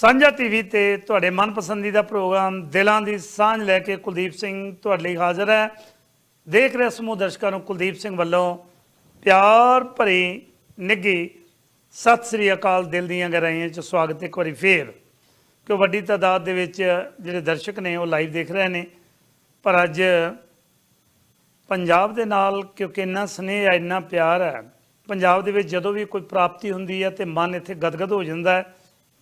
ਸਾਂਝਾ ਟੀਵੀ ਤੇ ਤੁਹਾਡੇ ਮਨਪਸੰਦੀਦਾ ਪ੍ਰੋਗਰਾਮ ਦਿਲਾਂ ਦੀ ਸਾਂਝ ਲੈ ਕੇ ਕੁਲਦੀਪ ਸਿੰਘ ਤੁਹਾਡੇ ਲਈ ਹਾਜ਼ਰ ਹੈ। ਦੇਖ ਰਹੇ ਸਮੂਹ ਦਰਸ਼ਕਾਂ ਨੂੰ ਕੁਲਦੀਪ ਸਿੰਘ ਵੱਲੋਂ ਪਿਆਰ ਭਰੀ, ਨਿੱਘੀ ਸਤਿ ਸ੍ਰੀ ਅਕਾਲ ਦਿਲ ਦੀਆਂ ਗਹਿਰਾਈਆਂ 'ਚ ਸਵਾਗਤ ਇੱਕ ਵਾਰੀ ਫੇਰ ਕਿ ਵੱਡੀ ਤਾਦਾਦ ਦੇ ਵਿੱਚ ਜਿਹੜੇ ਦਰਸ਼ਕ ਨੇ ਉਹ ਲਾਈਵ ਦੇਖ ਰਹੇ ਨੇ। ਪਰ ਅੱਜ ਪੰਜਾਬ ਦੇ ਨਾਲ ਕਿਉਂਕਿ ਇੰਨਾ ਸਨੇਹ ਹੈ ਇੰਨਾ ਪਿਆਰ ਹੈ, ਪੰਜਾਬ ਦੇ ਵਿੱਚ ਜਦੋਂ ਵੀ ਕੋਈ ਪ੍ਰਾਪਤੀ ਹੁੰਦੀ ਹੈ ਤੇ ਮਨ ਇੱਥੇ ਗਦਗਦ ਹੋ ਜਾਂਦਾ ਹੈ।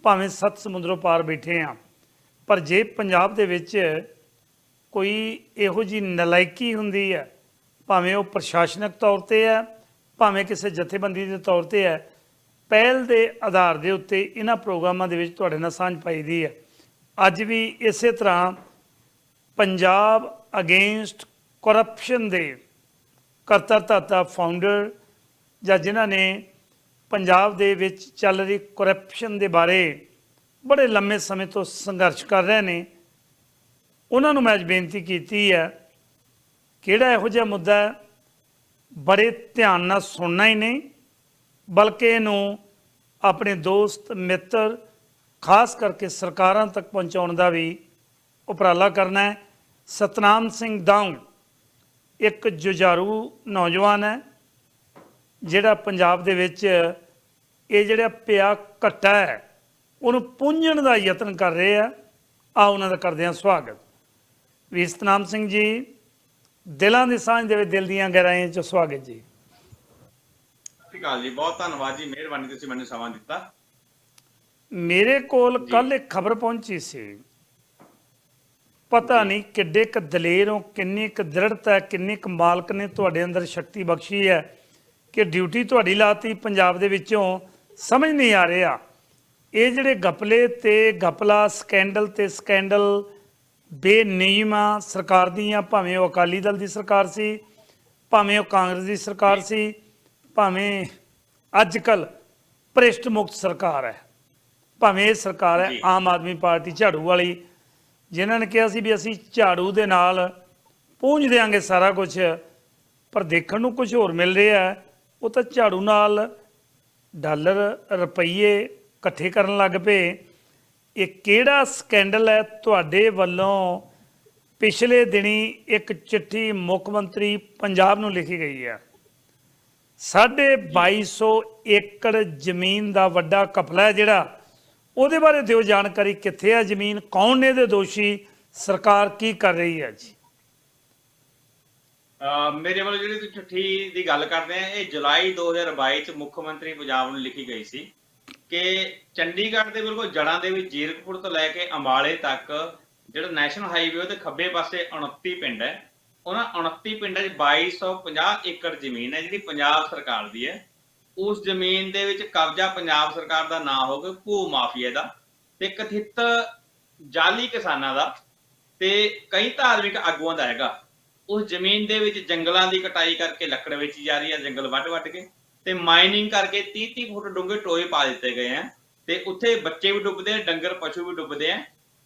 ਭਾਵੇਂ ਸੱਤ ਸਮੁੰਦਰੋਂ ਪਾਰ ਬੈਠੇ ਆ, ਪਰ ਜੇ ਪੰਜਾਬ ਦੇ ਵਿੱਚ ਕੋਈ ਇਹੋ ਜੀ ਨਲਾਇਕੀ ਹੁੰਦੀ ਹੈ, ਭਾਵੇਂ ਉਹ ਪ੍ਰਸ਼ਾਸਨਿਕ ਤੌਰ ਤੇ ਹੈ, ਭਾਵੇਂ ਕਿਸੇ ਜਥੇਬੰਦੀ ਦੇ ਤੌਰ ਤੇ ਹੈ, ਪਹਿਲ ਦੇ ਆਧਾਰ ਦੇ ਉੱਤੇ ਇਹਨਾਂ ਪ੍ਰੋਗਰਾਮਾਂ ਦੇ ਵਿੱਚ ਤੁਹਾਡੇ ਨਾਲ ਸਾਂਝ ਪਾਈ ਦੀ ਹੈ। ਅੱਜ ਵੀ ਇਸੇ ਤਰ੍ਹਾਂ ਪੰਜਾਬ ਅਗੇਂਸਟ ਕਰਪਸ਼ਨ ਦੇ ਕਰਤਾ ਫਾਊਂਡਰ ਜਾਂ ਜਿਨ੍ਹਾਂ ਨੇ ਪੰਜਾਬ ਦੇ ਵਿੱਚ ਚੱਲ ਰਹੀ ਕਰਪਸ਼ਨ ਦੇ ਬਾਰੇ ਬੜੇ ਲੰਮੇ ਸਮੇਂ ਤੋਂ ਸੰਘਰਸ਼ ਕਰ ਰਹੇ ਨੇ। ਉਹਨਾਂ ਨੂੰ ਮੈਂ ਅੱਜ ਬੇਨਤੀ ਕੀਤੀ ਹੈ, ਕਿਹੜਾ ਇਹੋ ਜਿਹਾ ਮੁੱਦਾ ਬੜੇ ਧਿਆਨ ਨਾਲ ਸੁਣਨਾ ਹੀ ਨਹੀਂ, ਬਲਕਿ ਇਹਨੂੰ ਆਪਣੇ ਦੋਸਤ, ਮਿੱਤਰ, ਖਾਸ ਕਰਕੇ ਸਰਕਾਰਾਂ ਤੱਕ ਪਹੁੰਚਾਉਣ ਦਾ ਵੀ ਉਪਰਾਲਾ ਕਰਨਾ ਹੈ। ਸਤਨਾਮ ਸਿੰਘ ਦਾਊ ਇੱਕ ਜੁਝਾਰੂ ਨੌਜਵਾਨ ਹੈ, ਜਿਹੜਾ ਪੰਜਾਬ ਦੇ ਵਿੱਚ ਇਹ ਜਿਹੜਾ ਪਿਆ ਘਟਾ ਹੈ ਉਹਨੂੰ ਪੁੰਝਣ ਦਾ ਯਤਨ ਕਰ ਰਹੇ ਆ। ਆ ਉਹਨਾਂ ਦਾ ਕਰਦੇ ਹਾਂ ਸਵਾਗਤ। ਵੀ ਸਤਨਾਮ ਸਿੰਘ ਜੀ ਦਿਲਾਂ ਦੀ ਸਾਂਝ ਦੇ ਵਿੱਚ ਦਿਲ ਦੀਆਂ ਗਹਿਰਾਈਆਂ 'ਚ ਸਵਾਗਤ ਜੀ। ਸ਼੍ਰੀ ਅਕਾਲ ਜੀ ਬਹੁਤ ਧੰਨਵਾਦ ਜੀ ਮਿਹਰਬਾਨੀ ਤੁਸੀਂ ਮੈਨੂੰ ਸਮਾਂ ਦਿੱਤਾ। ਮੇਰੇ ਕੋਲ। ਕੱਲ ਇੱਕ ਖਬਰ ਪਹੁੰਚੀ ਸੀ। ਪਤਾ ਨਹੀਂ ਕਿੱਡੇ ਕ ਦਲੇਰ ਹੋ ਕਿੰਨੀ ਕ ਦ੍ਰਿੜਤਾ ਕਿੰਨੀ ਕ ਮਾਲਕ ਨੇ ਤੁਹਾਡੇ ਅੰਦਰ ਸ਼ਕਤੀ ਬਖਸ਼ੀ ਹੈ ਕਿ ਡਿਊਟੀ ਤੁਹਾਡੀ ਲਾਤੀ ਪੰਜਾਬ ਦੇ ਵਿੱਚੋਂ। ਸਮਝ ਨਹੀਂ ਆ ਰਿਹਾ। ਇਹ ਜਿਹੜੇ ਗਪਲੇ ਤੇ ਗਪਲਾ ਸਕੈਂਡਲ ਤੇ ਸਕੈਂਡਲ ਬੇਨਿਯਮ ਸਰਕਾਰ ਦੀਆਂ ਭਾਵੇਂ ਉਹ ਅਕਾਲੀ ਦਲ ਦੀ ਸਰਕਾਰ ਸੀ ਭਾਵੇਂ ਉਹ ਕਾਂਗਰਸ ਦੀ ਸਰਕਾਰ ਸੀ ਭਾਵੇਂ ਅੱਜ ਕੱਲ ਭ੍ਰਿਸ਼ਟ ਮੁਕਤ ਸਰਕਾਰ ਹੈ। ਭਾਵੇਂ ਇਹ ਸਰਕਾਰ ਹੈ। ਆਮ ਆਦਮੀ ਪਾਰਟੀ ਝਾੜੂ ਵਾਲੀ ਜਿਨ੍ਹਾਂ ਨੇ ਕਿਹਾ ਸੀ ਵੀ ਅਸੀਂ ਝਾੜੂ ਦੇ ਨਾਲ ਪੂੰਝ ਦੇਾਂਗੇ ਸਾਰਾ ਕੁਝ ਪਰ ਦੇਖਣ ਨੂੰ ਕੁਝ ਹੋਰ ਮਿਲ ਰਿਹਾ ਉਹ ਤਾਂ ਝਾੜੂ ਨਾਲ ਡਾਲਰ ਰੁਪਈਏ ਇਕੱਠੇ ਕਰਨ ਲੱਗ ਪਏ। ਇਹ ਕਿਹੜਾ ਸਕੈਂਡਲ ਹੈ? ਤੁਹਾਡੇ ਵੱਲੋਂ ਪਿਛਲੇ ਦਿਨੀ ਇੱਕ ਚਿੱਠੀ ਮੁੱਖ ਮੰਤਰੀ ਪੰਜਾਬ ਨੂੰ ਲਿਖੀ ਗਈ ਹੈ। ਸਾਢੇ 2200 ਏਕੜ ਜ਼ਮੀਨ ਦਾ ਵੱਡਾ ਕਪਲਾ ਹੈ ਜਿਹੜਾ। ਉਹਦੇ ਬਾਰੇ ਦਿਓ ਜਾਣਕਾਰੀ ਕਿੱਥੇ ਹੈ ਜ਼ਮੀਨ? ਕੌਣ ਨੇ ਇਹਦੇ ਦੋਸ਼ੀ? ਸਰਕਾਰ ਕੀ ਕਰ ਰਹੀ ਹੈ ਜੀ? ਮੇਰੇ ਵੱਲੋਂ ਜਿਹੜੀ ਤੁਸੀਂ ਚਿੱਠੀ ਦੀ ਗੱਲ ਕਰਦੇ ਆ, ਇਹ ਜੁਲਾਈ 2022 ਚ ਮੁੱਖ ਮੰਤਰੀ ਪੰਜਾਬ ਨੂੰ ਲਿਖੀ ਗਈ ਸੀ ਕਿ ਚੰਡੀਗੜ੍ਹ ਦੇ ਬਿਲਕੁਲ ਜੜਾਂ ਦੇ ਵਿੱਚ ਜੀਰਕਪੁਰ ਤੋਂ ਲੈ ਕੇ ਅੰਬਾਲੇ ਤੱਕ ਜਿਹੜਾ ਨੈਸ਼ਨਲ ਹਾਈਵੇ ਉਹਦੇ ਖੱਬੇ ਪਾਸੇ 29 ਪਿੰਡ ਹੈ। ਉਹਨਾਂ 29 ਪਿੰਡਾਂ 'ਚ 2250 ਏਕੜ ਜ਼ਮੀਨ ਹੈ, ਜਿਹੜੀ ਪੰਜਾਬ ਸਰਕਾਰ ਦੀ ਹੈ। ਉਸ ਜ਼ਮੀਨ ਦੇ ਵਿੱਚ ਕਬਜ਼ਾ ਪੰਜਾਬ ਸਰਕਾਰ ਦਾ ਨਾਂ ਹੋਵੇ ਭੂ ਮਾਫੀਆ ਦਾ ਤੇ ਕਥਿਤ ਜਾਲੀ ਕਿਸਾਨਾਂ ਦਾ ਤੇ ਕਈ ਧਾਰਮਿਕ ਆਗੂਆਂ ਦਾ ਹੈਗਾ। ਉਸ ਜ਼ਮੀਨ ਦੇ ਵਿੱਚ ਜੰਗਲਾਂ ਦੀ ਕਟਾਈ ਕਰਕੇ ਲੱਕੜ ਵੇਚੀ ਜਾ ਰਹੀ ਹੈ, ਜੰਗਲ ਵੱਢ-ਵੱਢ ਕੇ ਤੇ ਮਾਈਨਿੰਗ ਕਰਕੇ 30-30 ਫੁੱਟ ਡੂੰਘੇ ਟੋਏ ਪਾ ਦਿੱਤੇ ਗਏ ਆ ਤੇ ਉੱਥੇ ਬੱਚੇ ਵੀ ਡੁੱਬਦੇ ਆ, ਡੰਗਰ ਪਸ਼ੂ ਵੀ ਡੁੱਬਦੇ ਆ।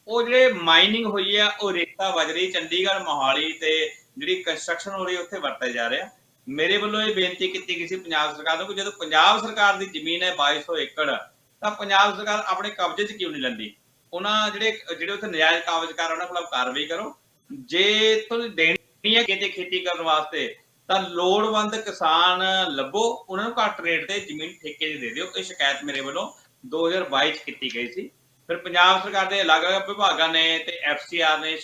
ਉਹ ਜਿਹੜੇ ਮਾਈਨਿੰਗ ਹੋਈ ਆ, ਉਹ ਰੇਤਾ ਬਜਰੀ ਚੰਡੀਗੜ੍ਹ, ਮੋਹਾਲੀ ਤੇ ਜਿਹੜੀ ਕੰਸਟਰਕਸ਼ਨ ਹੋ ਰਹੀ, ਉੱਥੇ ਵਰਤੇ ਜਾ ਰਿਹਾ। ਮੇਰੇ ਵੱਲੋਂ ਇਹ ਬੇਨਤੀ ਕੀਤੀ ਗਈ ਸੀ ਪੰਜਾਬ ਸਰਕਾਰ ਨੂੰ ਕਿ ਜਦੋਂ ਪੰਜਾਬ ਸਰਕਾਰ ਦੀ ਜ਼ਮੀਨ ਹੈ 2200 ਏਕੜ, ਤਾਂ ਪੰਜਾਬ ਸਰਕਾਰ ਆਪਣੇ ਕਬਜ਼ੇ 'ਚ ਕਿਉਂ ਨਹੀਂ ਲੈਂਦੀ? ਉਹਨਾਂ ਜਿਹੜੇ ਜਿਹੜੇ ਉੱਥੇ ਨਜਾਇਜ਼ ਕਬਜ਼ਕਾਰ ਉਹਨਾਂ ਖਿਲਾਫ ਕਾਰਵਾਈ ਕਰੋ। ਜੇ ਤੁਸੀਂ ਦੇਣ ਹੈ ਕਿਤੇ ਖੇਤੀ ਕਰਨ ਵਾਸਤੇ, ਤਾਂ ਲੋੜਵੰਦ ਕਿਸਾਨ ਲੱਭੋ, ਉਹਨਾਂ ਨੂੰ ਘੱਟ ਰੇਟ ਤੇ ਜ਼ਮੀਨ ਠੇਕੇ 'ਤੇ ਦੇ ਦਿਓ। ਇਹ ਸ਼ਿਕਾਇਤ ਮੇਰੇ ਵੱਲੋਂ 2022 ਚ ਕੀਤੀ ਗਈ ਸੀ। ਫਿਰ ਪੰਜਾਬ ਸਰਕਾਰ ਦੇ ਅਲੱਗ-ਅਲੱਗ ਵਿਭਾਗਾਂ ਨੇ ਤੇ ਐਫਸੀਆਰ ਨੇ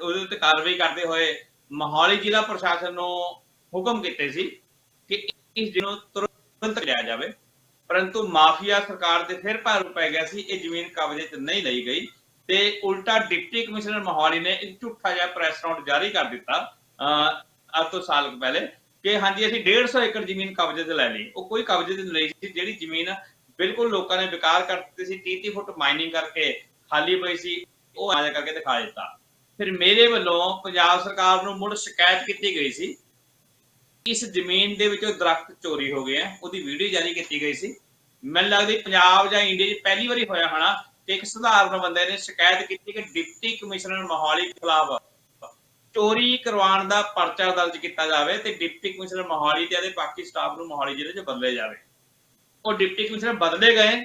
ਉਹਦੇ ਉੱਤੇ ਕਾਰਵਾਈ ਕਰਦੇ ਹੋਏ ਮੋਹਾਲੀ ਜ਼ਿਲ੍ਹਾ ਪ੍ਰਸ਼ਾਸਨ ਨੂੰ ਹੁਕਮ ਕੀਤੇ ਸੀ ਕਿ ਇਸ ਜਿਹਨੂੰ ਤੁਰੰਤ ਲਿਆ ਜਾਵੇ। ਪਰੰਤੂ ਮਾਫੀਆ ਸਰਕਾਰ ਦੇ ਫਿਰ ਭਾਰੂ ਪੈ ਗਿਆ ਸੀ। ਇਹ ਜ਼ਮੀਨ ਕਬਜ਼ੇ 'ਚ ਨਹੀਂ ਲਈ ਗਈ। ਤੇ ਉਲਟਾ ਡਿਪਟੀ ਕਮਿਸ਼ਨਰ ਮੋਹਾਲੀ ਨੇ ਇੱਕ ਝੂਠਾ ਜਿਹਾ ਪ੍ਰੈਸ ਨੋਟ ਜਾਰੀ ਕਰ ਦਿੱਤਾ ਅੱਜ ਤੋਂ ਸਾਲ ਕੁ ਪਹਿਲੇ ਕਿ ਹਾਂਜੀ, ਅਸੀਂ 150 ਏਕੜ ਜ਼ਮੀਨ ਕਬਜ਼ੇ 'ਤੇ ਲੈ ਲਈ। ਉਹ ਕੋਈ ਕਬਜ਼ੇ 'ਤੇ ਨਹੀਂ ਸੀ, ਜਿਹੜੀ ਜ਼ਮੀਨ ਬਿਲਕੁਲ ਲੋਕਾਂ ਨੇ ਵਿਕਾਰ ਕਰ ਦਿੱਤੀ ਸੀ 30 30 ਫੁੱਟ ਮਾਈਨਿੰਗ ਕਰਕੇ ਖਾਲੀ ਪਈ ਸੀ, ਉਹ ਆਜਾ ਕਰਕੇ ਦਿਖਾ ਦਿੱਤਾ। ਫਿਰ ਮੇਰੇ ਵੱਲੋਂ ਪੰਜਾਬ ਸਰਕਾਰ ਨੂੰ ਮੁੜ ਸ਼ਿਕਾਇਤ ਕੀਤੀ ਗਈ ਸੀ, ਇਸ ਜ਼ਮੀਨ ਦੇ ਵਿੱਚੋਂ ਦਰਖਤ ਚੋਰੀ ਹੋ ਗਏ ਆ, ਉਹਦੀ ਵੀਡੀਓ ਜਾਰੀ ਕੀਤੀ ਗਈ ਸੀ। ਮੈਨੂੰ ਲੱਗਦਾ ਪੰਜਾਬ ਜਾਂ ਇੰਡੀਆ 'ਚ ਪਹਿਲੀ ਵਾਰੀ ਹੋਇਆ ਹੋਣਾ ਕਿ ਇੱਕ ਸਧਾਰਨ ਬੰਦੇ ਨੇ ਸ਼ਿਕਾਇਤ ਕੀਤੀ ਕਿ ਡਿਪਟੀ ਕਮਿਸ਼ਨਰ ਮੋਹਾਲੀ ਖਿਲਾਫ ਚੋਰੀ ਕਰਵਾਉਣ ਦਾ ਪਰਚਾ ਦਰਜ ਕੀਤਾ ਜਾਵੇ ਤੇ ਡਿਪਟੀ ਕਮਿਸ਼ਨਰ ਮੋਹਾਲੀ ਤੇ ਇਹਦੇ ਬਾਕੀ ਸਟਾਫ ਨੂੰ ਮੋਹਾਲੀ ਜ਼ਿਲ੍ਹੇ 'ਚ ਬਦਲੇ ਜਾਵੇ। ਉਹ ਡਿਪਟੀ ਕਮਿਸ਼ਨਰ ਬਦਲੇ ਗਏ।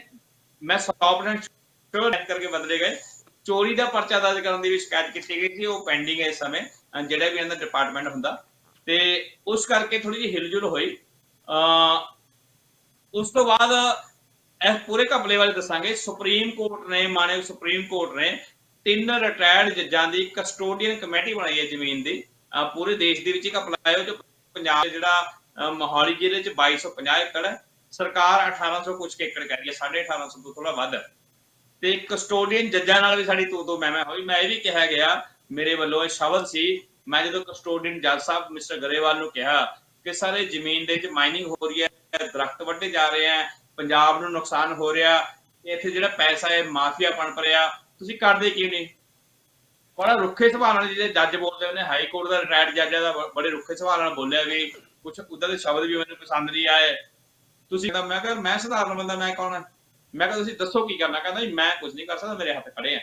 ਮੈਂ 100% ਫਿਰ ਕਰਕੇ ਬਦਲੇ ਗਏ। ਚੋਰੀ ਦਾ ਪਰਚਾ ਦਰਜ ਕਰਨ ਦੀ ਵੀ ਸ਼ਿਕਾਇਤ ਕੀਤੀ ਗਈ ਸੀ। ਉਹ ਪੈਂਡਿੰਗ ਹੈ ਇਸ ਸਮੇਂ। ਜਿਹੜਾ ਵੀ ਇਹਨਾਂ ਦਾ ਡਿਪਾਰਟਮੈਂਟ ਹੁੰਦਾ। ਤੇ ਉਸ ਕਰਕੇ ਥੋੜੀ ਜਿਹੀ ਹਿਲਜੁਲ ਹੋਈ। ਅ ਉਸ ਤੋਂ ਬਾਅਦ ਇਹ ਪੂਰੇ ਘਪਲੇ ਬਾਰੇ ਦੱਸਾਂਗੇ। ਸੁਪਰੀਮ ਕੋਰਟ ਨੇ, ਮਾਨਯੋਗ ਸੁਪਰੀਮ ਕੋਰਟ ਨੇ ਤਿੰਨ ਰਿਟਾਇਰਡ ਜੱਜਾਂ ਦੀ ਕਸਟੋਡੀਅਨ ਕਮੇਟੀ ਬਣਾਈ ਹੈ ਜ਼ਮੀਨ ਦੀ। ਪੂਰੇ ਦੇਸ਼ ਦੇ ਵਿੱਚ ਹੀ ਘਪਲਾ ਜੋ ਪੰਜਾਬ ਜਿਹੜਾ ਮੋਹਾਲੀ ਜ਼ਿਲ੍ਹੇ 'ਚ 2250 ਏਕੜ ਹੈ। ਸਰਕਾਰ 1800 ਕੁਝ ਕੁ ਏਕੜ ਕਹਿ ਰਹੀ ਹੈ 1850 ਤੋਂ ਥੋੜਾ ਵੱਧ। ਤੇ ਕਸਟੋਡੀਅਨ ਜੱਜਾਂ ਨਾਲ ਵੀ ਸਾਡੀ ਤੋ ਤੋਂ ਮੈਂ ਮੈਂ ਹੋਈ। ਮੈਂ ਇਹ ਵੀ ਕਿਹਾ ਗਿਆ, ਮੇਰੇ ਵੱਲੋਂ ਇਹ ਸ਼ਬਦ ਸੀ। ਮੈਂ ਜਦੋਂ ਕਸਟੋਡੀਅਨ ਜੱਜ ਸਾਹਿਬ ਮਿਸਟਰ ਗਰੇਵਾਲ ਨੂੰ ਕਿਹਾ ਕਿ ਸਾਰੇ ਜ਼ਮੀਨ ਦੇ ਵਿੱਚ ਮਾਈਨਿੰਗ ਹੋ ਰਹੀ ਹੈ, ਦਰਖਤ ਵੱਢੇ ਜਾ ਰਹੇ ਹੈ ਪੰਜਾਬ ਨੂੰ ਨੁਕਸਾਨ ਹੋ ਰਿਹਾ ਇੱਥੇ ਜਿਹੜਾ ਪੈਸਾ ਹੈ ਮਾਫੀਆ ਬਣ ਪਰਿਆ ਤੁਸੀਂ ਕਰਦੇ ਕਿਉਂ ਨਹੀਂ ਬੜਾ ਰੁੱਖੇ ਸੁਭਾਅ ਨਾਲ ਜਿਹੜੇ ਜੱਜ ਬੋਲਦੇ ਉਹਨੇ ਹਾਈ ਕੋਰਟ ਦਾ ਰਿਟਾਇਰਡ ਜੱਜ ਦਾ ਬੜੇ ਰੁੱਖੇ ਸੁਭਾਅ ਨਾਲ ਬੋਲਿਆ ਵੀ ਕੁਝ ਉਦਾਂ ਦੇ ਸ਼ਬਦ ਵੀ ਮੈਨੂੰ ਪਸੰਦ ਨਹੀਂ ਆਏ। ਤੁਸੀਂ ਕਹਿੰਦਾ ਮੈਂ ਕਿਹਾ ਮੈਂ ਸਧਾਰਨ ਬੰਦਾ ਮੈਂ ਕੌਣ ਹੈ ਮੈਂ ਕਿਹਾ ਤੁਸੀਂ ਦੱਸੋ ਕੀ ਕਰਨਾ? ਕਹਿੰਦਾ ਜੀ ਮੈਂ ਕੁਝ ਨਹੀਂ ਕਰ ਸਕਦਾ ਮੇਰੇ ਹੱਥ ਖੜੇ ਆ।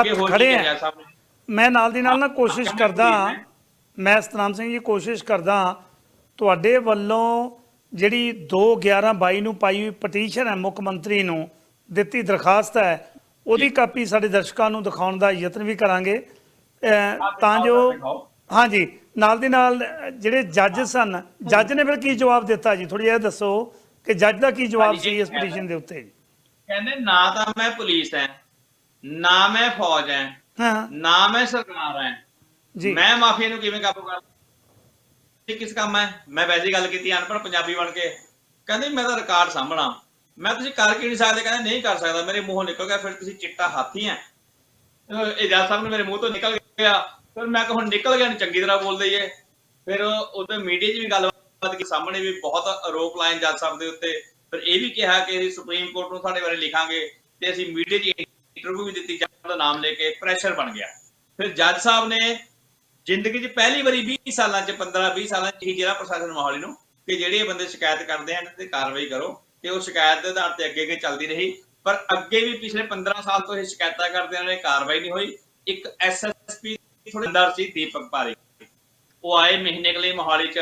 ਅੱਗੇ ਹੋਰ ਕੀ। ਕਿਹਾ ਸਾਹਿਬ ਨੇ? ਮੈਂ ਨਾਲ ਦੀ ਨਾਲ ਨਾ ਕੋਸ਼ਿਸ਼ ਕਰਦਾ। ਮੈਂ ਸਤਨਾਮ ਸਿੰਘ ਜੀ ਕੋਸ਼ਿਸ਼ ਕਰਦਾ ਤੁਹਾਡੇ ਵੱਲੋਂ ਜਿਹੜੀ 2/11/22 ਨੂੰ ਪਾਈ ਹੋਈ ਪਟੀਸ਼ਨ ਹੈ ਮੁੱਖ ਮੰਤਰੀ ਨੂੰ ਦਿੱਤੀ ਦਰਖਾਸਤ ਹੈ ਉਹਦੀ ਕਾਪੀ ਸਾਡੇ ਦਰਸ਼ਕਾਂ ਨੂੰ ਦਿਖਾਉਣ ਦਾ ਯਤਨ ਵੀ ਕਰਾਂਗੇ। ਤਾਂ ਜੋ। ਹਾਂਜੀ ਨਾਲ ਦੀ ਨਾਲ ਜਿਹੜੇ ਜੱਜ ਸਨ ਜੱਜ ਨੇ ਫਿਰ ਕੀ ਜਵਾਬ ਦਿੱਤਾ ਜੀ? ਥੋੜੀ ਇਹ ਦੱਸੋ ਕਿ ਜੱਜ ਦਾ ਕੀ ਜਵਾਬ ਸੀ ਇਸ ਪਟੀਸ਼ਨ ਦੇ ਉੱਤੇ ਕਹਿੰਦੇ ਨਾ ਤਾਂ ਮੈਂ ਪੁਲਿਸ ਐ ਨਾ ਮੈਂ ਫੌਜ ਐ ਹਾਂ। ਨਾ ਮੈਂ ਸਰਕਾਰ ਐ। ਜੀ। ਮੈਂ ਮਾਫੀਆ ਨੂੰ ਕਿਵੇਂ ਕਾਬੂ ਕਰਾਂ ਇਹ ਕਿਸ ਕੰਮ ਹੈ? ਮੈਂ ਵੈਸੇ ਗੱਲ ਕੀਤੀ ਅਨਪੜ੍ਹ ਪੰਜਾਬੀ ਬਣ ਕੇ। ਕਹਿੰਦੇ ਮੈਂ ਤਾਂ ਰਿਕਾਰਡ ਸਾਂਭਣਾ। ਮੈਂ ਤੁਸੀਂ ਕਰ ਕੀ ਨਹੀਂ ਸਕਦੇ? ਕਹਿੰਦੇ ਨਹੀਂ ਕਰ ਸਕਦਾ। ਮੇਰੇ ਮੂੰਹੋਂ ਨਿਕਲ ਗਿਆ, ਫਿਰ ਤੁਸੀਂ ਚਿੱਟਾ ਹਾਥੀ ਐ ਇਹ ਜੱਜ ਸਾਹਿਬ ਨੇ ਮੇਰੇ ਮੂੰਹ ਤੋਂ ਨਿਕਲ ਗਿਆ। ਫਿਰ ਮੈਂ ਕਿਹਾ ਹੁਣ ਨਿਕਲ ਗਿਆ ਨਹੀਂ ਚੰਗੀ ਤਰ੍ਹਾਂ ਬੋਲ ਦਈਏ ਫਿਰ ਉਹਦੇ ਮੀਡੀਆ 'ਚ ਵੀ ਗੱਲਬਾਤ ਕੀ ਸਾਹਮਣੇ ਵੀ ਬਹੁਤ ਆਰੋਪ ਲਾਏ ਜੱਜ ਸਾਹਿਬ ਦੇ ਉੱਤੇ। ਫਿਰ ਇਹ ਵੀ ਕਿਹਾ ਕਿ ਅਸੀਂ ਸੁਪਰੀਮ ਕੋਰਟ ਨੂੰ ਸਾਡੇ ਬਾਰੇ ਲਿਖਾਂਗੇ ਤੇ ਅਸੀਂ ਮੀਡੀਆ 'ਚ ਇੰਟਰਵਿਊ ਵੀ ਦਿੱਤੀ। ਜੱਜ ਦਾ ਨਾਮ ਲੈ ਕੇ ਪ੍ਰੈਸ਼ਰ ਬਣ ਗਿਆ। ਫਿਰ ਜੱਜ ਸਾਹਿਬ ਨੇ ਜ਼ਿੰਦਗੀ 'ਚ ਪਹਿਲੀ ਵਾਰੀ 20 ਸਾਲਾਂ 'ਚ 15 20 ਸਾਲਾਂ 'ਚ ਹੀ ਜਿਹੜਾ ਪ੍ਰਸ਼ਾਸਨ ਮੋਹਾਲੀ ਨੂੰ ਕਿ ਜਿਹੜੇ ਇਹ ਬੰਦੇ ਸ਼ਿਕਾਇਤ ਕਰਦੇ ਆ ਤੇ ਕਾਰਵਾਈ ਕਰੋ ਤੇ ਉਹ ਸ਼ਿਕਾਇਤ ਦੇ ਆਧਾਰ ਤੇ ਅੱਗੇ ਅੱਗੇ ਚੱਲਦੀ ਰਹੀ। ਪਰ ਅੱਗੇ ਵੀ ਪਿਛਲੇ 15 ਸਾਲ ਤੋਂ ਇਹ ਸ਼ਿਕਾਇਤਾਂ ਕਰਦੇ ਨੇ ਕਾਰਵਾਈ ਨਹੀਂ ਹੋਈ। ਇੱਕ ਐਸਐਸਪੀ ਥੋੜੇ ਅੰਦਰ ਸੀ, ਦੀਪਕ ਪਾਰੀ। ਉਹ ਆਏ ਮਹੀਨੇ ਲਈ ਮੋਹਾਲੀ 'ਚ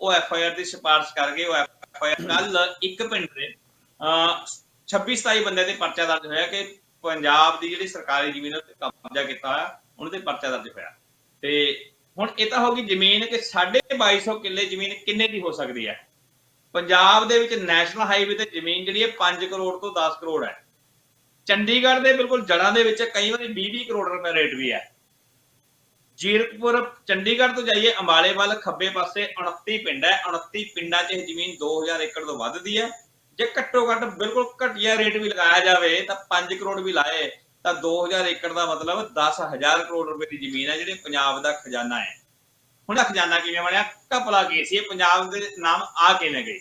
ਉਹ ਐਫ ਆਈ ਆਰ ਦੀ ਸਿਫਾਰਿਸ਼ ਕਰ ਗਏ ਉਹ ਐਫ ਕੱਲ ਇੱਕ ਪਿੰਡ ਦੇ, ਅਹ 26 27 ਬੰਦੇ ਤੇ ਪਰਚਾ ਦਰਜ ਹੋਇਆ ਕਿ ਪੰਜਾਬ ਦੀ ਜਿਹੜੀ ਸਰਕਾਰੀ ਜ਼ਮੀਨ ਉੱਤੇ ਕਬਜ਼ਾ ਕੀਤਾ ਹੋਇਆ ਉਹਨਾਂ ਤੇ ਪਰਚਾ ਦਰਜ ਹੋਇਆ। ਤੇ ਹੁਣ ਇਹ ਤਾਂ ਹੋ ਗਈ ਜ਼ਮੀਨ ਕਿ 2250 ਕਿੱਲੇ ਜ਼ਮੀਨ ਕਿੰਨੇ ਦੀ ਹੋ ਸਕਦੀ ਹੈ? ਪੰਜਾਬ ਦੇ ਵਿੱਚ ਨੈਸ਼ਨਲ ਹਾਈਵੇ ਤੇ ਜ਼ਮੀਨ ਜਿਹੜੀ ਹੈ 5 ਕਰੋੜ ਤੋਂ 10 ਕਰੋੜ ਹੈ। ਚੰਡੀਗੜ੍ਹ ਦੇ ਬਿਲਕੁਲ ਜੜ੍ਹਾਂ ਦੇ ਵਿੱਚ ਕਈ ਵਾਰੀ 20-20 ਕਰੋੜ ਰੁਪਏ ਰੇਟ ਵੀ ਹੈ। ਜੀਰਕਪੁਰ, ਚੰਡੀਗੜ੍ਹ ਤੋਂ ਜਾਈਏ, ਅੰਬਾਲੇ ਵੱਲ ਖੱਬੇ ਪਾਸੇ 29 ਪਿੰਡ ਹੈ। 29 ਪਿੰਡਾਂ 'ਚ ਇਹ ਜ਼ਮੀਨ 2000 ਏਕੜ ਤੋਂ ਵੱਧ ਦੀ ਹੈ। ਜੇ ਘੱਟੋ ਘੱਟ ਬਿਲਕੁਲ ਘਟੀਆ ਰੇਟ ਵੀ ਲਗਾਇਆ ਜਾਵੇ ਤਾਂ 5 ਕਰੋੜ ਵੀ ਲਾਏ ਤਾਂ 2000 ਏਕੜ ਦਾ ਮਤਲਬ 10000 ਕਰੋੜ ਰੁਪਏ ਦੀ ਜ਼ਮੀਨ ਹੈ ਜਿਹੜੀ ਪੰਜਾਬ ਦਾ ਖਜ਼ਾਨਾ ਹੈ। ਹੁਣ ਇਹ ਖਜ਼ਾਨਾ ਕਿਵੇਂ ਬਣਿਆ? ਕਪਲਾ ਕੀ ਸੀ? ਇਹ ਪੰਜਾਬ ਦੇ ਨਾਮ ਆ ਕਿਵੇਂ ਗਏ?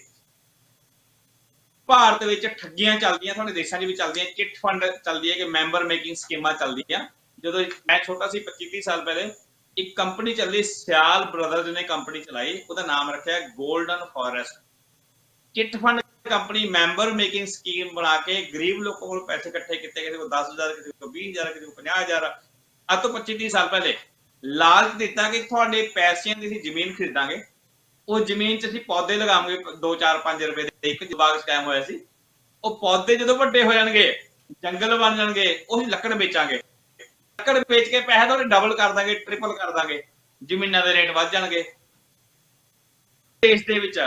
ਭਾਰਤ ਵਿੱਚ ਠੱਗੀਆਂ ਚੱਲਦੀਆਂ, ਤੁਹਾਡੇ ਦੇਸ਼ਾਂ 'ਚ ਵੀ ਚੱਲਦੀਆਂ ਚਿੱਟ ਫੰਡ ਚੱਲਦੀ ਹੈ ਕਿ ਮੈਂਬਰ ਮੇਕਿੰਗ ਸਕੀਮਾਂ ਚੱਲਦੀਆਂ। ਜਦੋਂ ਮੈਂ ਛੋਟਾ ਸੀ 25 30 ਸਾਲ ਪਹਿਲੇ, ਇੱਕ ਕੰਪਨੀ ਚੱਲੀ, ਸਿਆਲ ਬ੍ਰਦਰਜ਼ ਨੇ ਕੰਪਨੀ ਚਲਾਈ, ਉਹਦਾ ਨਾਮ ਰੱਖਿਆ golden forest. Chit fund company member making scheme ਬਣਾ ਕੇ ਗਰੀਬ ਲੋਕਾਂ ਕੋਲ ਪੈਸੇ ਇਕੱਠੇ ਕੀਤੇ ਕਿਸੇ ਕੋਲ 10000 ਕਿਸੇ ਕੋਲ 20000 ਕਿਸੇ ਕੋਲ 50000 ਅੱਜ ਤੋਂ 25 30 ਸਾਲ ਪਹਿਲੇ ਲਾਲਚ ਦਿੱਤਾ ਕਿ ਤੁਹਾਡੇ ਪੈਸਿਆਂ ਦੀ ਅਸੀਂ ਜ਼ਮੀਨ ਖਰੀਦਾਂਗੇ। ਉਹ ਜ਼ਮੀਨ 'ਚ ਅਸੀਂ ਪੌਦੇ ਲਗਾਵਾਂਗੇ 2 4 5 ਰੁਪਏ ਦੇ ਇੱਕ ਬਾਗ ਸਕੈਮ ਹੋਇਆ ਸੀ। ਉਹ ਪੌਦੇ ਜਦੋਂ ਵੱਡੇ ਹੋ ਜਾਣਗੇ, ਜੰਗਲ ਬਣ ਜਾਣਗੇ, ਉਹ ਅਸੀਂ ਲੱਕੜ ਵੇਚਾਂਗੇ। ਲੱਕੜ ਵੇਚ ਕੇ ਪੈਸੇ ਤਾਂ ਡਬਲ ਕਰ ਦਾਂਗੇ ਟ੍ਰਿਪਲ ਕਰ ਦਾਂਗੇ। ਜ਼ਮੀਨਾਂ ਦੇ ਰੇਟ ਵੱਧ ਜਾਣਗੇ। ਦੇਸ਼ ਦੇ ਵਿੱਚ